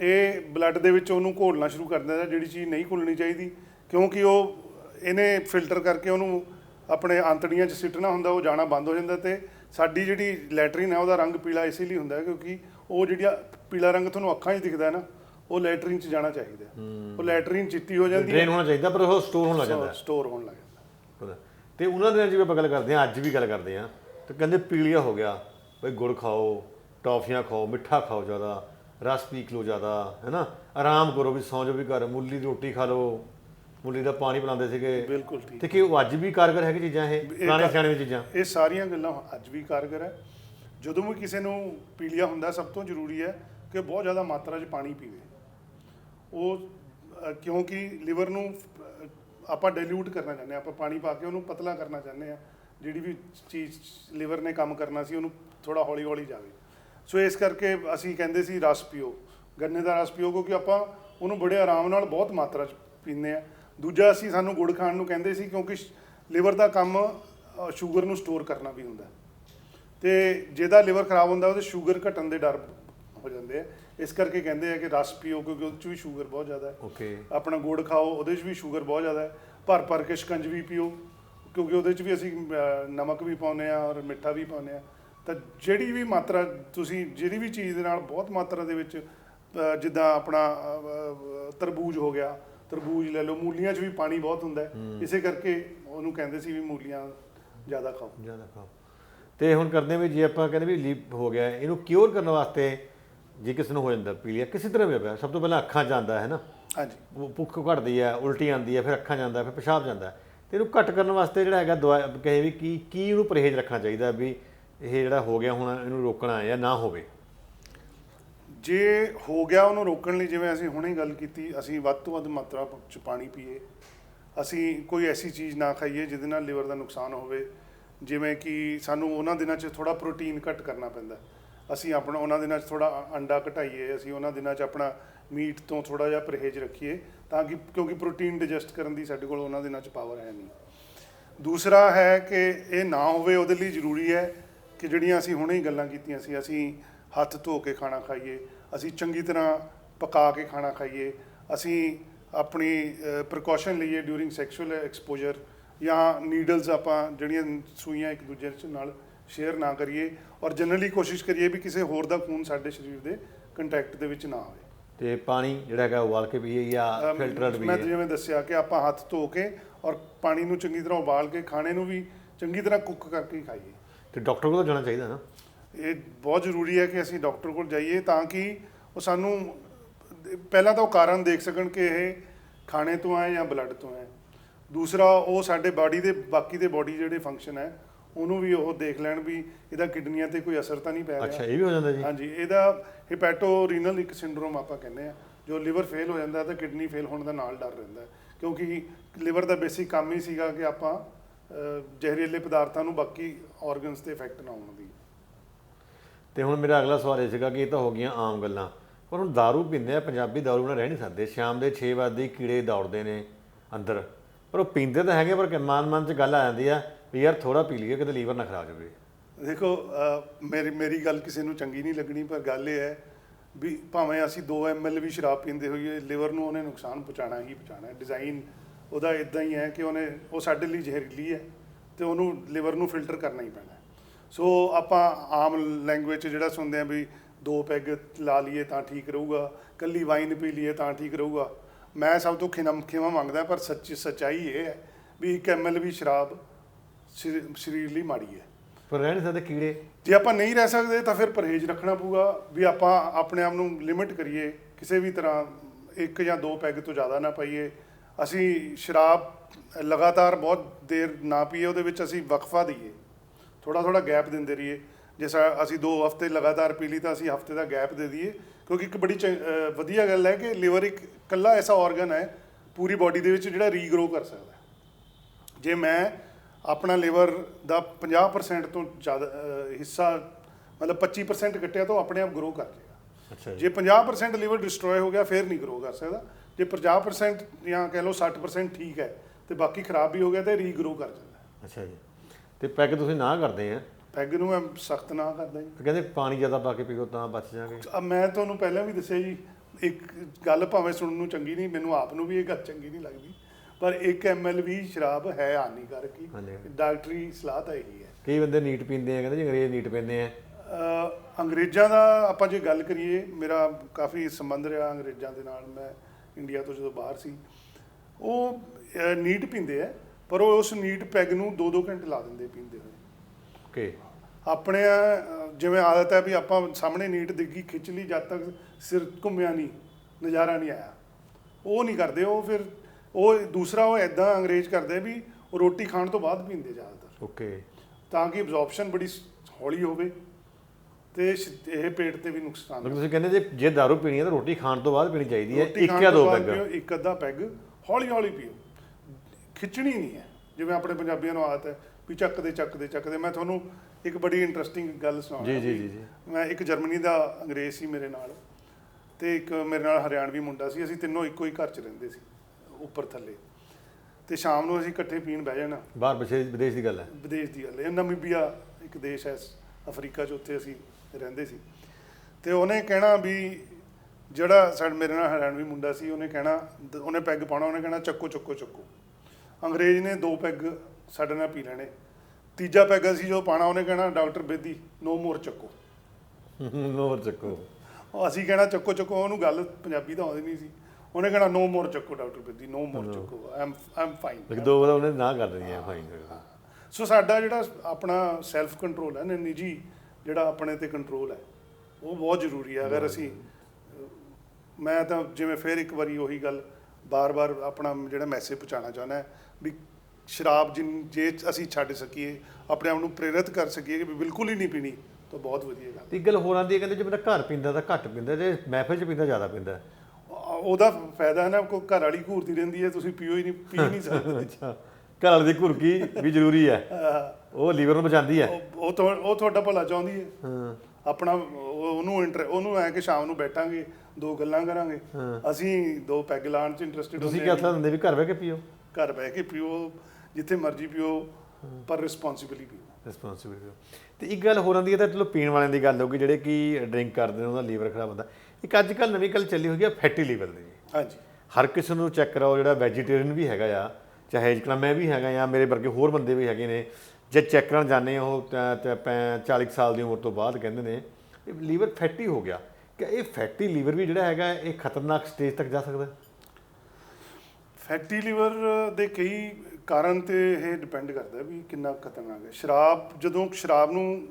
[SPEAKER 2] ਇਹ ਬਲੱਡ ਦੇ ਵਿੱਚ ਉਹਨੂੰ ਘੋਲਣਾ ਸ਼ੁਰੂ ਕਰ ਦਿੰਦਾ ਜਿਹੜੀ ਚੀਜ਼ ਨਹੀਂ ਘੁਲਣੀ ਚਾਹੀਦੀ ਕਿਉਂਕਿ ਉਹ ਇਹਨੇ ਫਿਲਟਰ ਕਰਕੇ ਉਹਨੂੰ ਆਪਣੇ ਆਂਤੜੀਆਂ 'ਚ ਸਿੱਟਣਾ ਹੁੰਦਾ ਉਹ ਜਾਣਾ ਬੰਦ ਹੋ ਜਾਂਦਾ ਤੇ ਸਾਡੀ ਜਿਹੜੀ ਲੈਟਰਿਨ ਹੈ ਉਹਦਾ ਰੰਗ ਪੀਲਾ ਇਸੇ ਲਈ ਹੁੰਦਾ ਹੈ ਕਿਉਂਕਿ ਉਹ ਜਿਹੜਾ ਪੀਲਾ ਰੰਗ ਤੁਹਾਨੂੰ ਅੱਖਾਂ 'ਚ ਦਿਖਦਾ ਹੈ ਨਾ ਉਹ ਲੈਟਰਿਨ 'ਚ ਜਾਣਾ ਚਾਹੀਦਾ ਹੈ। ਉਹ ਲੈਟਰਿਨ ਚਿੱਟੀ ਹੋ ਜਾਂਦੀ
[SPEAKER 1] ਡਰੇਨ ਹੋਣਾ ਚਾਹੀਦਾ ਪਰ ਉਹ ਸਟੋਰ ਹੋਣ ਲੱਗ ਜਾਂਦਾ
[SPEAKER 2] ਹੈ।
[SPEAKER 1] ਹੈ
[SPEAKER 2] ਸਟੋਰ ਹੋਣ ਲੱਗ ਜਾਂਦਾ।
[SPEAKER 1] ਤੇ ਉਹਨਾਂ ਦੇ ਜਿਵੇਂ ਆਪਾਂ ਗੱਲ ਕਰਦੇ ਹਾਂ ਅੱਜ ਵੀ ਗੱਲ ਕਰਦੇ ਹਾਂ ਤੇ ਕਹਿੰਦੇ ਪੀਲੀਆ ਹੋ ਗਿਆ ਬਈ ਗੁੜ ਖਾਓ ਟੌਫੀਆਂ ਖਾਓ ਮਿੱਠਾ ਖਾਓ ਜ਼ਿਆਦਾ। ਰਸ ਪੀ ਲਓ ਜ਼ਿਆਦਾ ਹੈਨਾ? ਆਰਾਮ ਕਰੋ ਵੀ ਸੌਂ ਜਾਓ ਵੀ ਘਰ ਮੁੱਲੀ ਦੀ ਰੋਟੀ ਖਾ ਲਓ ਮੁੱਲੀ ਦਾ ਪਾਣੀ ਪਿਲਾਉਂਦੇ ਸੀਗੇ।
[SPEAKER 2] ਬਿਲਕੁਲ ਠੀਕ।
[SPEAKER 1] ਤੇ ਕਿ ਉਹ ਅੱਜ ਵੀ ਕਾਰਗਰ ਹੈ ਕਿ ਚੀਜ਼ਾਂ ਇਹ ਪੁਰਾਣੇ ਸਿਆਣੇ ਦੀਆਂ ਚੀਜ਼ਾਂ?
[SPEAKER 2] ਇਹ ਸਾਰੀਆਂ ਗੱਲਾਂ ਅੱਜ ਵੀ ਕਾਰਗਰ ਹੈ। ਜਦੋਂ ਵੀ ਕਿਸੇ ਨੂੰ ਪੀਲੀਆ ਹੁੰਦਾ ਸਭ ਤੋਂ ਜ਼ਰੂਰੀ ਹੈ ਕਿ ਬਹੁਤ ਜ਼ਿਆਦਾ ਮਾਤਰਾ 'ਚ ਪਾਣੀ ਪੀਵੇ। ਉਹ ਅ, ਕਿਉਂਕਿ ਲਿਵਰ ਨੂੰ ਅ, ਆਪਾਂ ਡਾਈਲੂਟ ਕਰਨਾ ਚਾਹੁੰਦੇ ਹਾਂ ਆਪਾਂ ਪਾਣੀ ਪਾ ਕੇ ਉਹਨੂੰ ਪਤਲਾ ਕਰਨਾ ਚਾਹੁੰਦੇ ਹਾਂ। ਜਿਹੜੀ ਵੀ ਚੀਜ਼ ਲਿਵਰ ਨੇ ਕੰਮ ਕਰਨਾ ਸੀ ਉਹਨੂੰ ਥੋੜਾ ਹੌਲੀ ਹੌਲੀ ਜਾਵੇ। ਸੋ ਇਸ ਕਰਕੇ ਅਸੀਂ ਕਹਿੰਦੇ ਸੀ ਰਸ ਪੀਓ ਗੰਨੇ ਦਾ ਰਸ ਪੀਓ ਕਿਉਂਕਿ ਆਪਾਂ ਉਹਨੂੰ ਬੜੇ ਆਰਾਮ ਨਾਲ ਬਹੁਤ ਮਾਤਰਾ 'ਚ ਪੀਂਦੇ ਆ ਦੂਜਾ ਅਸੀਂ ਸਾਨੂੰ ਗੁੜ ਖਾਣ ਨੂੰ ਕਹਿੰਦੇ ਸੀ ਕਿਉਂਕਿ ਲਿਵਰ ਦਾ ਕੰਮ ਸ਼ੂਗਰ ਨੂੰ ਸਟੋਰ ਕਰਨਾ ਵੀ ਹੁੰਦਾ। ਤੇ ਜਿਹਦਾ ਲਿਵਰ ਖਰਾਬ ਹੁੰਦਾ ਉਹਦੇ ਸ਼ੂਗਰ ਘਟਣ ਦੇ ਡਰ ਹੋ ਜਾਂਦੇ ਆ। ਇਸ ਕਰਕੇ ਕਹਿੰਦੇ ਆ ਕਿ ਰਸ ਪੀਓ ਕਿਉਂਕਿ ਉਹਦੇ 'ਚ ਵੀ ਸ਼ੂਗਰ ਬਹੁਤ ਜ਼ਿਆਦਾ ਹੈ।
[SPEAKER 1] ਓਕੇ।
[SPEAKER 2] ਆਪਣਾ ਗੁੜ ਖਾਓ ਉਹਦੇ 'ਚ ਵੀ ਸ਼ੂਗਰ ਬਹੁਤ ਜ਼ਿਆਦਾ ਹੈ। ਭਰ ਭਰ ਕੇ ਸ਼ਿਕੰਜਵੀ ਪੀਓ ਕਿਉਂਕਿ ਉਹਦੇ 'ਚ ਵੀ ਅਸੀਂ ਨਮਕ ਵੀ ਪਾਉਂਦੇ ਆ ਔਰ ਮਿੱਠਾ ਵੀ ਪਾਉਂਦੇ ਆ ਤਾਂ ਜਿਹੜੀ ਵੀ ਮਾਤਰਾ ਤੁਸੀਂ ਜਿਹੜੀ ਵੀ ਚੀਜ਼ ਦੇ ਨਾਲ ਬਹੁਤ ਮਾਤਰਾ ਦੇ ਵਿੱਚ ਜਿੱਦਾਂ ਆਪਣਾ ਤਰਬੂਜ ਹੋ ਗਿਆ ਤਰਬੂਜ ਲੈ ਲਓ ਮੂਲੀਆਂ 'ਚ ਵੀ ਪਾਣੀ ਬਹੁਤ ਹੁੰਦਾ ਇਸੇ ਕਰਕੇ ਉਹਨੂੰ ਕਹਿੰਦੇ ਸੀ ਵੀ ਮੂਲੀਆਂ ਜ਼ਿਆਦਾ ਖਾਓ।
[SPEAKER 1] ਜ਼ਿਆਦਾ ਖਾਓ। ਤੇ ਹੁਣ ਕਰਦੇ ਵੀ ਜੇ ਆਪਾਂ ਕਹਿੰਦੇ ਵੀ ਲੀਪ ਹੋ ਗਿਆ ਇਹਨੂੰ ਕਿਉਰ ਕਰਨ ਵਾਸਤੇ ਜੇ ਕਿਸੇ ਨੂੰ ਹੋ ਜਾਂਦਾ ਪੀਲੀਆ ਕਿਸੇ ਤਰ੍ਹਾਂ ਵੀ ਹੋਇਆ ਸਭ ਤੋਂ ਪਹਿਲਾਂ ਅੱਖਾਂ ਆਉਂਦਾ ਹੈ ਨਾ।
[SPEAKER 2] ਹਾਂਜੀ।
[SPEAKER 1] ਉਹ ਭੁੱਖ ਘਟਦੀ ਹੈ ਉਲਟੀ ਆਉਂਦੀ ਹੈ ਫਿਰ ਅੱਖਾਂ ਜਾਂਦਾ ਫਿਰ ਪਿਸ਼ਾਬ ਜਾਂਦਾ। ਤੇ ਇਹਨੂੰ ਘੱਟ ਕਰਨ ਵਾਸਤੇ ਜਿਹੜਾ ਹੈਗਾ ਦਵਾ ਕਹੇ ਵੀ ਕੀ ਕੀ ਇਹਨੂੰ ਪਰਹੇਜ਼ ਰੱਖਣਾ ਚਾਹੀਦਾ ਵੀ ਇਹ ਜਿਹੜਾ ਹੋ ਗਿਆ ਹੁਣ ਇਹਨੂੰ ਰੋਕਣਾ ਜਾਂ ਨਾ ਹੋਵੇ?
[SPEAKER 2] ਜੇ ਹੋ ਗਿਆ ਉਹਨੂੰ ਰੋਕਣ ਲਈ, ਜਿਵੇਂ ਅਸੀਂ ਹੁਣੇ ਗੱਲ ਕੀਤੀ, ਅਸੀਂ ਵੱਧ ਤੋਂ ਵੱਧ ਮਾਤਰਾ ਚ ਪਾਣੀ ਪੀਏ। ਅਸੀਂ ਕੋਈ ਐਸੀ ਚੀਜ਼ ਨਾ ਖਾਈਏ ਜਿਹਦੇ ਨਾਲ ਲਿਵਰ ਦਾ ਨੁਕਸਾਨ ਹੋਵੇ। ਜਿਵੇਂ ਕਿ ਸਾਨੂੰ ਉਹਨਾਂ ਦਿਨਾਂ 'ਚ ਥੋੜਾ ਪ੍ਰੋਟੀਨ ਘੱਟ ਕਰਨਾ ਪੈਂਦਾ। ਅਸੀਂ ਆਪਣਾ ਉਹਨਾਂ ਦਿਨਾਂ 'ਚ ਥੋੜਾ ਅੰਡਾ ਘਟਾਈਏ। ਅਸੀਂ ਉਹਨਾਂ ਦਿਨਾਂ 'ਚ ਆਪਣਾ ਮੀਟ ਤੋਂ ਥੋੜਾ ਜਿਹਾ ਪਰਹੇਜ਼ ਰੱਖੀਏ ਤਾਂ ਕਿ, ਕਿਉਂਕਿ ਪ੍ਰੋਟੀਨ ਡਾਈਜੈਸਟ ਕਰਨ ਦੀ ਸਾਡੇ ਕੋਲ ਉਹਨਾਂ ਦਿਨਾਂ 'ਚ ਪਾਵਰ ਹੈ ਨਹੀਂ। ਦੂਸਰਾ ਹੈ ਕਿ ਇਹ ਨਾ ਹੋਵੇ ਉਹਦੇ ਲਈ ਜ਼ਰੂਰੀ ਹੈ ਕਿ ਜਿਹੜੀਆਂ ਅਸੀਂ ਹੁਣੇ ਹੀ ਗੱਲਾਂ ਕੀਤੀਆਂ ਸੀ ਅਸੀਂ ਹੱਥ ਧੋ ਕੇ ਖਾਣਾ ਖਾਈਏ ਅਸੀਂ ਚੰਗੀ ਤਰ੍ਹਾਂ ਪਕਾ ਕੇ ਖਾਣਾ ਖਾਈਏ ਅਸੀਂ ਆਪਣੀ ਪ੍ਰੀਕਾਸ਼ਨ ਲਈਏ ਡਿਊਰਿੰਗ ਸੈਕਸ਼ੂਅਲ ਐਕਸਪੋਜ਼ਰ ਜਾਂ ਨੀਡਲਸ ਆਪਾਂ ਜਿਹੜੀਆਂ ਸੂਈਆਂ ਇੱਕ ਦੂਜੇ ਨਾਲ ਸ਼ੇਅਰ ਨਾ ਕਰੀਏ ਔਰ ਜਨਰਲੀ ਕੋਸ਼ਿਸ਼ ਕਰੀਏ ਵੀ ਕਿਸੇ ਹੋਰ ਦਾ ਖੂਨ ਸਾਡੇ ਸਰੀਰ ਦੇ ਕੰਟੈਕਟ ਦੇ ਵਿੱਚ ਨਾ ਆਵੇ।
[SPEAKER 1] ਤੇ ਪਾਣੀ ਜਿਹੜਾ ਹੈਗਾ ਉਬਾਲ ਕੇ ਪੀਏ ਜਾਂ ਫਿਲਟਰਡ
[SPEAKER 2] ਮੈਂ
[SPEAKER 1] ਪੀਏ
[SPEAKER 2] ਜਿਵੇਂ ਦੱਸਿਆ ਕਿ ਆਪਾਂ ਹੱਥ ਧੋ ਕੇ ਔਰ ਪਾਣੀ ਨੂੰ ਚੰਗੀ ਤਰ੍ਹਾਂ ਉਬਾਲ ਕੇ ਖਾਣੇ ਨੂੰ ਵੀ ਚੰਗੀ ਤਰ੍ਹਾਂ ਕੁੱਕ ਕਰਕੇ ਹੀ ਖਾਈਏ।
[SPEAKER 1] ਤੇ ਡਾਕਟਰ ਕੋਲ ਤਾਂ ਜਾਣਾ ਚਾਹੀਦਾ ਨਾ।
[SPEAKER 2] ਇਹ ਬਹੁਤ ਜ਼ਰੂਰੀ ਹੈ ਕਿ ਅਸੀਂ ਡਾਕਟਰ ਕੋਲ ਜਾਈਏ ਤਾਂ ਕਿ ਉਹ ਸਾਨੂੰ ਪਹਿਲਾਂ ਤਾਂ ਉਹ ਕਾਰਨ ਦੇਖ ਸਕਣ ਕਿ ਇਹ ਖਾਣੇ ਤੋਂ ਹੈ ਜਾਂ ਬਲੱਡ ਤੋਂ ਹੈ ਦੂਸਰਾ ਉਹ ਸਾਡੇ ਬਾਡੀ ਦੇ ਬਾਕੀ ਦੇ ਬਾਡੀ ਜਿਹੜੇ ਫੰਕਸ਼ਨ ਹੈ ਉਹਨੂੰ ਵੀ ਉਹ ਦੇਖ ਲੈਣ ਵੀ ਇਹਦਾ ਕਿਡਨੀਆਂ ਤੇ ਕੋਈ ਅਸਰ ਤਾਂ ਨਹੀਂ ਪੈ
[SPEAKER 1] ਅੱਛਾ
[SPEAKER 2] ਰਿਹਾ
[SPEAKER 1] ਇਹ ਵੀ ਹੋ ਜਾਂਦਾ ਜੀ।
[SPEAKER 2] ਹਾਂਜੀ ਇਹਦਾ ਹਿਪੈਟੋ ਰੀਨਲ ਇੱਕ ਸਿੰਡਰੋਮ ਆਪਾਂ ਕਹਿੰਦੇ ਆ ਜੋ ਲਿਵਰ ਫੇਲ ਹੋ ਜਾਂਦਾ ਤਾਂ ਕਿਡਨੀ ਫੇਲ ਹੋਣ ਦਾ ਨਾਲ ਡਰ ਰਹਿੰਦਾ। ਕਿਉਂਕਿ ਲਿਵਰ ਦਾ ਬੇਸਿਕ ਕੰਮ ਹੀ ਸੀਗਾ ਕਿ ਆਪਾਂ ਜ਼ਹਿਰੀਲੇ ਪਦਾਰਥਾਂ ਨੂੰ ਬਾਕੀ ਆਰਗਨਸ ਤੇ ਇਫੈਕਟ ਨਾ ਹੋਣ ਦੀ
[SPEAKER 1] ਤੇ ਹੁਣ ਮੇਰਾ ਅਗਲਾ ਸਵਾਲ ਇਹ ਸੀਗਾ ਕਿ ਇਹ ਤਾਂ ਹੋ ਗਈਆਂ ਆਮ ਗੱਲਾਂ ਪਰ ਹੁਣ दारू ਪੀਂਦੇ ਆ ਪੰਜਾਬੀ दारू ਨਾਲ ਰਹਿ ਨਹੀਂ ਸਕਦੇ ਸ਼ਾਮ ਦੇ 6 ਵਜੇ ਦੇ ਹੀ ਕੀੜੇ ਦੌੜਦੇ ਨੇ ਅੰਦਰ ਪਰ ਉਹ ਪੀਂਦੇ ਤਾਂ ਹੈਗੇ ਪਰ ਕਿ ਮਨ ਮਨ ਚ ਗੱਲ ਆ ਜਾਂਦੀ ਆ ਵੀ ਯਾਰ ਥੋੜਾ ਪੀ ਲਈਏ ਕਿਤੇ ਲੀਵਰ ਨਾ ਖਰਾਬ ਜਾਵੇ
[SPEAKER 2] ਦੇਖੋ ਅਹ, ਮੇਰੀ ਮੇਰੀ ਗੱਲ ਕਿਸੇ ਨੂੰ ਚੰਗੀ ਨਹੀਂ ਲੱਗਣੀ ਪਰ ਗੱਲ ਇਹ ਹੈ ਵੀ ਭਾਵੇਂ ਅਸੀਂ 2 ml ਵੀ ਸ਼ਰਾਬ ਪੀਂਦੇ ਹੋਈਏ ਲਿਵਰ ਨੂੰ ਉਹਨੇ ਨੁਕਸਾਨ ਪਹੁੰਚਾਣਾ ਹੀ ਪਹੁੰਚਾਣਾ ਹੈ ਡਿਜ਼ਾਈਨ ਉਹਦਾ ਇਦਾਂ ਹੀ ਹੈ ਕਿ ਉਹਨੇ ਉਹ ਸਾਡੇ ਲਈ ਜ਼ਹਿਰੀਲੀ ਹੈ ਤੇ ਉਹਨੂੰ ਲਿਵਰ ਨੂੰ ਫਿਲਟਰ ਕਰਨਾ ਹੀ ਪੈਣਾ। ਸੋ ਆਪਾਂ ਆਮ ਲੈਂਗੁਏਜ ਜਿਹੜਾ ਸੁਣਦੇ ਆ ਵੀ ਦੋ ਪੈਗ ਲਾ ਲਈਏ ਤਾਂ ਠੀਕ ਰਹੂਗਾ ਕੱਲੀ ਵਾਈਨ ਪੀ ਲਈਏ ਤਾਂ ਠੀਕ ਰਹੂਗਾ। ਮੈਂ ਸਭ ਤੋਂ ਖਿਨਮ ਖਿਮਾ ਮੰਗਦਾ ਪਰ ਸੱਚੀ ਸੱਚਾਈ ਇਹ ਹੈ ਵੀ 1 ml ਵੀ ਸ਼ਰਾਬ ਸਰੀ- ਸਰੀਰ ਲਈ ਮਾੜੀ ਹੈ।
[SPEAKER 1] ਪਰ ਰਹਿ ਨਹੀਂ ਸਕਦੇ ਕੀੜੇ।
[SPEAKER 2] ਜੇ ਆਪਾਂ ਨਹੀਂ ਰਹਿ ਸਕਦੇ ਤਾਂ ਫਿਰ ਪਰਹੇਜ਼ ਰੱਖਣਾ ਪਊਗਾ ਵੀ ਆਪਾਂ ਆਪਣੇ ਆਪ ਨੂੰ ਲਿਮਿਟ ਕਰੀਏ ਕਿਸੇ ਵੀ ਤਰ੍ਹਾਂ ਇੱਕ ਜਾਂ ਦੋ ਪੈਗ ਤੋਂ ਜ਼ਿਆਦਾ ਨਾ ਪਾਈਏ। ਅਸੀਂ ਸ਼ਰਾਬ ਲਗਾਤਾਰ ਬਹੁਤ ਦੇਰ ਨਾ ਪੀਏ ਉਹਦੇ ਵਿੱਚ ਅਸੀਂ ਵਕਫਾ ਦਈਏ। ਥੋੜਾ ਥੋੜਾ ਗੈਪ ਦਿੰਦੇ ਰਹੀਏ। ਜੇ ਸਾ- ਅਸੀਂ ਦੋ ਹਫ਼ਤੇ ਲਗਾਤਾਰ ਪੀ ਲਈ ਤਾਂ ਅਸੀਂ ਹਫ਼ਤੇ ਦਾ ਗੈਪ ਦੇ ਦਈਏ। ਕਿਉਂਕਿ ਇੱਕ ਬੜੀ ਵਧੀਆ ਗੱਲ ਹੈ ਕਿ ਲਿਵਰ ਇੱਕ ਇਕੱਲਾ ਐਸਾ ਆਰਗਨ ਹੈ ਪੂਰੀ ਬਾਡੀ ਦੇ ਵਿੱਚ ਜਿਹੜਾ ਰੀਗਰੋ ਕਰ ਸਕਦਾ ਜੇ ਮੈਂ ਆਪਣਾ ਲਿਵਰ ਦਾ 50% ਤੋਂ ਜ਼ਿਆਦਾ ਹਿੱਸਾ ਮਤਲਬ 25% ਕੱਟਿਆ ਤਾਂ ਆਪਣੇ ਆਪ ਗਰੋ ਕਰ ਜਾਏਗਾ।
[SPEAKER 1] ਜੇ।
[SPEAKER 2] 50% ਲਿਵਰ ਡਿਸਟਰੋਏ ਹੋ ਗਿਆ ਫਿਰ ਨਹੀਂ ਗਰੋ ਕਰ ਸਕਦਾ। ਜੇ 50% ਜਾਂ ਕਹਿ ਲਓ 60% ਠੀਕ ਹੈ ਤੇ ਬਾਕੀ ਖਰਾਬ ਵੀ ਹੋ ਗਿਆ ਤੇ ਰੀਗਰੋ ਕਰ ਜਾਂਦਾ
[SPEAKER 1] ਅੱਛਾ ਜੀ। ਤੇ ਪੈਗ ਤੁਸੀਂ ਨਾ ਕਰਦੇ ਆ?
[SPEAKER 2] ਪੈਗ ਨੂੰ ਮੈਂ ਸਖਤ ਨਾ ਕਰਦਾ ਜੀ।
[SPEAKER 1] ਤੇ ਕਹਿੰਦੇ ਪਾਣੀ ਜ਼ਿਆਦਾ ਪਾ ਕੇ ਪੀਓ ਤਾਂ ਬਚ ਜਾਗੇ।
[SPEAKER 2] ਅਬ ਮੈਂ ਤੁਹਾਨੂੰ ਪਹਿਲਾਂ ਵੀ ਦੱਸਿਆ ਜੀ ਇੱਕ ਗੱਲ ਭਾਵੇਂ ਸੁਣਨ ਨੂੰ ਚੰਗੀ ਨਹੀਂ ਮੈਨੂੰ ਆਪ ਨੂੰ ਵੀ ਇਹ ਗੱਲ ਚੰਗੀ ਨਹੀਂ ਲੱਗਦੀ। ਪਰ 1 ml ਵੀ ਸ਼ਰਾਬ ਹੈ ਹਾਨੀਕਾਰਕ। ਹੀ
[SPEAKER 1] ਹਾਂਜੀ।
[SPEAKER 2] ਡਾਕਟਰੀ ਸਲਾਹ ਤਾਂ ਇਹੀ ਹੈ।
[SPEAKER 1] ਕਈ ਬੰਦੇ ਨੀਟ ਪੀਂਦੇ ਆ ਕਹਿੰਦੇ ਜੀ ਅੰਗਰੇਜ਼ ਨੀਟ ਪੀਂਦੇ ਆ।
[SPEAKER 2] ਅਹ ਅੰਗਰੇਜ਼ਾਂ ਦਾ ਆਪਾਂ ਜੇ ਗੱਲ ਕਰੀਏ ਮੇਰਾ ਕਾਫੀ ਸੰਬੰਧ ਰਿਹਾ ਅੰਗਰੇਜ਼ਾਂ ਦੇ ਨਾਲ। ਮੈਂ ਇੰਡੀਆ ਤੋਂ ਜਦੋਂ ਬਾਹਰ ਸੀ ਉਹ ਨੀਟ ਪੀਂਦੇ ਆ ਪਰ ਉਹ ਉਸ ਨੀਟ ਪੈਗ ਨੂੰ 2-2 ਘੰਟੇ ਲਾ ਦਿੰਦੇ ਪੀਂਦੇ ਹੋਏ।
[SPEAKER 1] ਓਕੇ।
[SPEAKER 2] ਆਪਣੇ ਜਿਵੇਂ ਆਦਤ ਹੈ ਵੀ ਆਪਾਂ ਸਾਹਮਣੇ ਨੀਟ ਦਿੱਗੀ ਖਿੱਚ ਲਈ ਜਦ ਤੱਕ ਸਿਰ ਘੁੰਮਿਆ ਨਹੀਂ ਨਜ਼ਾਰਾ ਨਹੀਂ ਆਇਆ। ਉਹ ਨਹੀਂ ਕਰਦੇ ਉਹ ਫਿਰ ਉਹ ਦੂਸਰਾ ਉਹ ਐਦਾਂ ਅੰਗਰੇਜ਼ ਕਰਦੇ ਵੀ ਉਹ ਰੋਟੀ ਖਾਣ ਤੋਂ ਬਾਅਦ ਪੀਂਦੇ ਜ਼ਿਆਦਾਤਰ।
[SPEAKER 1] ਓਕੇ।
[SPEAKER 2] ਤਾਂ ਕਿ ਐਬਜ਼ੌਰਪਸ਼ਨ ਬੜੀ ਹੌਲੀ ਹੋਵੇ। ਤੇ ਸ਼- ਇਹ ਪੇਟ ਤੇ ਵੀ ਨੁਕਸਾਨ
[SPEAKER 1] ਮਤਲਬ ਤੁਸੀਂ ਕਹਿੰਦੇ ਜੇ ਜੇ दारू ਪੀਣੀ ਹੈ ਤਾਂ ਰੋਟੀ ਖਾਣ ਤੋਂ ਬਾਅਦ ਪੀਣੀ ਚਾਹੀਦੀ ਹੈ।
[SPEAKER 2] ਰੋਟੀ
[SPEAKER 1] ਇੱਕ
[SPEAKER 2] ਖਾਣ
[SPEAKER 1] ਜਾਂ
[SPEAKER 2] ਤੋਂ
[SPEAKER 1] ਦੋ
[SPEAKER 2] ਬਾਅਦ
[SPEAKER 1] ਪੈਗ।
[SPEAKER 2] ਪੀਓ, ਇੱਕ ਅੱਧਾ ਪੈਗ ਹੌਲੀ ਹੌਲੀ ਪੀਓ। ਖਿੱਚਣੀ ਨਹੀਂ ਹੈ। ਜਿਵੇਂ ਆਪਣੇ ਪੰਜਾਬੀਆਂ ਨੂੰ ਆਦਤ ਹੈ ਵੀ ਚੱਕਦੇ ਚੱਕਦੇ ਚੱਕਦੇ। ਮੈਂ ਤੁਹਾਨੂੰ ਇੱਕ ਬੜੀ ਇੰਟਰਸਟਿੰਗ ਗੱਲ ਸੁਣਾਉਣਾ
[SPEAKER 1] ਜੀ, ਜੀ, ਜੀ, ਜੀ।
[SPEAKER 2] ਮੈਂ ਇੱਕ ਜਰਮਨੀ ਦਾ ਅੰਗਰੇਜ਼ ਸੀ ਮੇਰੇ ਨਾਲ ਤੇ ਇੱਕ ਮੇਰੇ ਨਾਲ ਹਰਿਆਣਵੀ ਮੁੰਡਾ ਸੀ। ਅਸੀਂ ਤਿੰਨੋਂ ਇੱਕੋ ਹੀ ਘਰ 'ਚ ਰਹਿੰਦੇ ਸੀ ਉੱਪਰ ਥੱਲੇ। ਤੇ ਸ਼ਾਮ ਨੂੰ ਅਸੀਂ ਇਕੱਠੇ ਪੀਣ ਬਹਿ ਜਾਣਾ।
[SPEAKER 1] ਬਾਹਰ ਵਿਦੇਸ਼ ਦੀ ਗੱਲ ਹੈ।
[SPEAKER 2] ਵਿਦੇਸ਼ ਦੀ ਗੱਲ ਹੈ। ਨਮੀਬੀਆ ਇੱਕ ਦੇਸ਼ ਹੈ। ਅਫਰੀਕਾ 'ਚ ਉੱਥੇ ਅਸੀਂ ਰਹਿੰਦੇ ਸੀ। ਤੇ ਉਹਨੇ ਕਹਿਣਾ ਵੀ ਜਿਹੜਾ ਸਾਡੇ ਮੇਰੇ ਨਾਲ ਹਰਿਆਣਵੀ ਮੁੰਡਾ ਸੀ ਉਹਨੇ ਕਹਿਣਾ ਉਹਨੇ ਪੈਗ ਪਾਉਣਾ ਉਹਨੇ ਕਹਿਣਾ ਚੱਕੋ ਚੱਕੋ ਚੱਕੋ। ਅੰਗਰੇਜ਼ ਨੇ ਦੋ ਪੈਗ ਸਾਡੇ ਨਾਲ ਪੀ ਲੈਣੇ। ਤੀਜਾ ਪੈਗ ਅਸੀਂ ਜੋ ਪਾਣਾ ਉਹਨੇ ਕਹਿਣਾ ਡਾਕਟਰ ਬੇਦੀ ਨੋ ਮੋਰ ਚੱਕੋ। [LAUGHS]
[SPEAKER 1] ਨੋਰ ਚੱਕੋ।
[SPEAKER 2] ਉਹ ਅਸੀਂ ਕਹਿਣਾ ਚੱਕੋ ਚੱਕੋ ਉਹਨੂੰ ਗੱਲ ਪੰਜਾਬੀ ਤਾਂ ਆਉਂਦੀ ਨਹੀਂ ਸੀ। ਉਹਨੇ ਕਹਿਣਾ ਨੋ ਮੋਰ ਚੱਕੋ ਡਾਕਟਰ ਬੇਦੀ ਨੋ ਮੋਰ ਚੱਕੋ ਆਮ ਆਮ ਫਾਈਨ।
[SPEAKER 1] ਦੋ ਵਾਰ ਉਹਨੇ ਨਾ ਕਰ ਦਿੰਦੀ ਹੈ ਫਾਈਨ
[SPEAKER 2] ਸੋ ਸਾਡਾ ਜਿਹੜਾ ਆਪਣਾ ਸੈਲਫ ਕੰਟਰੋਲ ਹੈ ਨਾ ਨਿੱਜੀ ਜਿਹੜਾ ਆਪਣੇ ਤੇ ਕੰਟਰੋਲ ਹੈ ਉਹ ਬਹੁਤ ਜ਼ਰੂਰੀ ਹੈ। ਅਗਰ ਅਸੀਂ ਮੈਂ ਤਾਂ ਜਿਵੇਂ ਫਿਰ ਇੱਕ ਵਾਰੀ ਉਹੀ ਗੱਲ ਬਾਰ-ਬਾਰ ਆਪਣਾ ਜਿਹੜਾ ਮੈਸੇਜ ਪਹੁੰਚਾਉਣਾ ਚਾਹੁੰਦਾ ਹੈ ਵੀ ਸ਼ਰਾਬ ਜਿਨ ਜੇ ਅਸੀਂ ਛੱਡ ਸਕੀਏ ਆਪਣੇ ਆਪ ਨੂੰ ਪ੍ਰੇਰਿਤ ਕਰ ਸਕੀਏ ਕਿ ਬਿਲਕੁਲ ਹੀ ਨਹੀਂ ਪੀਣੀ ਤਾਂ ਬਹੁਤ ਵਧੀਆ ਗੱਲ।
[SPEAKER 1] ਤੇ ਗੱਲ ਹੋਰ ਹੈ ਕਹਿੰਦੇ ਜੇ ਬੰਦਾ ਘਰ ਪੀਂਦਾ ਤਾਂ ਘੱਟ ਪੀਂਦਾ ਜੇ ਮਹਿਫਿਲ 'ਚ ਪੀਂਦਾ ਜ਼ਿਆਦਾ ਪੀਂਦਾ।
[SPEAKER 2] ਉਹ- ਉਹਦਾ ਫਾਇਦਾ ਹੈ ਨਾ ਕੋਈ ਘਰ ਵਾਲੀ ਘੂਰਦੀ ਰਹਿੰਦੀ ਹੈ ਤੁਸੀਂ ਪੀਓ ਹੀ ਨਹੀਂ ਪੀ ਨਹੀਂ ਸਕਦੇ।
[SPEAKER 1] ਅੱਛਾ ਘਰ ਵਾਲੇ ਦੀ ਘੁਰਕੀ ਵੀ ਜ਼ਰੂਰੀ ਹੈ। ਉਹ ਲੀਵਰ ਨੂੰ ਬਚਾਉਂਦੀ ਹੈ।
[SPEAKER 2] ਉਹ ਉਹ ਤੁਹਾ- ਉਹ ਤੁਹਾਡਾ ਭਲਾ ਚਾਹੁੰਦੀ ਹੈ।
[SPEAKER 1] ਹਾਂ।
[SPEAKER 2] ਆਪਣਾ ਉਹ- ਉਹਨੂੰ ਇੰਟਰ ਉਹਨੂੰ ਐ ਕਿ ਸ਼ਾਮ ਨੂੰ ਬੈਠਾਂਗੇ ਦੋ ਗੱਲਾਂ ਕਰਾਂਗੇ। ਅਸੀਂ ਦੋ ਪੈਗ ਲਾਉਣ ਚ ਇੰਟਰਸਟਿਡ
[SPEAKER 1] ਤੁਸੀਂ ਕੀ ਸਲਾਹ ਦਿੰਦੇ ਵੀ ਘਰ ਬਹਿ ਕੇ ਪੀਓ?
[SPEAKER 2] ਘਰ ਬਹਿ ਕੇ ਪੀਓ ਜਿੱਥੇ ਮਰਜ਼ੀ ਪੀਓ ਪਰ ਰਿਸਪੌਂਸਿਬਿਲੀ ਪੀਓ।
[SPEAKER 1] ਰਿਸਪੌਂਸਿਬਿਲਿਟੀ ਤੇ ਇੱਕ ਗੱਲ ਹੋਰ ਆਂਦੀ ਹੈ ਤਾਂ ਚਲੋ ਪੀਣ ਵਾਲਿਆਂ ਦੀ ਗੱਲ ਹੋਗੀ ਜਿਹੜੇ ਕਿ ਡਰਿੰਕ ਕਰਦੇ ਨੇ ਉਹਦਾ ਲੀਵਰ ਖਰਾਬ ਹੁੰਦਾ। ਇੱਕ ਅੱਜ ਕੱਲ ਨਵੀਂ ਗੱਲ ਚੱਲੀ ਹੋਈ ਹੈ ਫੈਟੀ ਲੀਵਰ ਦੀ।
[SPEAKER 2] ਹਾਂਜੀ।
[SPEAKER 1] ਹਰ ਕਿਸੇ ਨੂੰ ਚੈੱਕ ਕਰਾਓ ਜਿਹੜਾ ਵੈਜੀਟੇਰੀਅਨ ਵੀ ਹੈਗਾ ਆ ਚਾਹੇ ਜਿਕਣਾ ਮੈਂ ਵੀ ਹੈਗਾ ਜਾਂ ਮੇਰੇ ਵਰਗੇ ਹੋਰ ਬੰਦੇ ਵੀ ਹੈਗੇ ਨੇ, ਜੇ ਚੈੱਕ ਕਰਨ ਜਾਂਦੇ ਉਹ ਤਾਂ- ਤਾਂ ਪੈ- 40 ਕੁ ਸਾਲ ਦੀ ਉਮਰ ਤੋਂ ਬਾਅਦ ਕਹਿੰਦੇ ਨੇ, ਇਹ ਲੀਵਰ ਫੈਟੀ ਹੋ ਗਿਆ। ਕਿ ਇਹ ਫੈਟੀ ਲੀਵਰ ਵੀ ਜਿਹੜਾ ਹੈਗਾ, ਇਹ ਖਤਰਨਾਕ ਸਟੇਜ ਤੱਕ ਜਾ ਸਕਦਾ
[SPEAKER 2] ਫੈਟੀ ਲੀਵਰ ਦੇ ਕਈ ਕਾਰਨ ਤੇ ਇਹ ਡਿਪੈਂਡ ਕਰਦਾ ਵੀ ਕਿੰਨਾ ਖਤਰਨਾਕ ਹੈ। ਸ਼ਰਾਬ, ਜਦੋਂ ਸ਼ਰਾਬ ਨੂੰ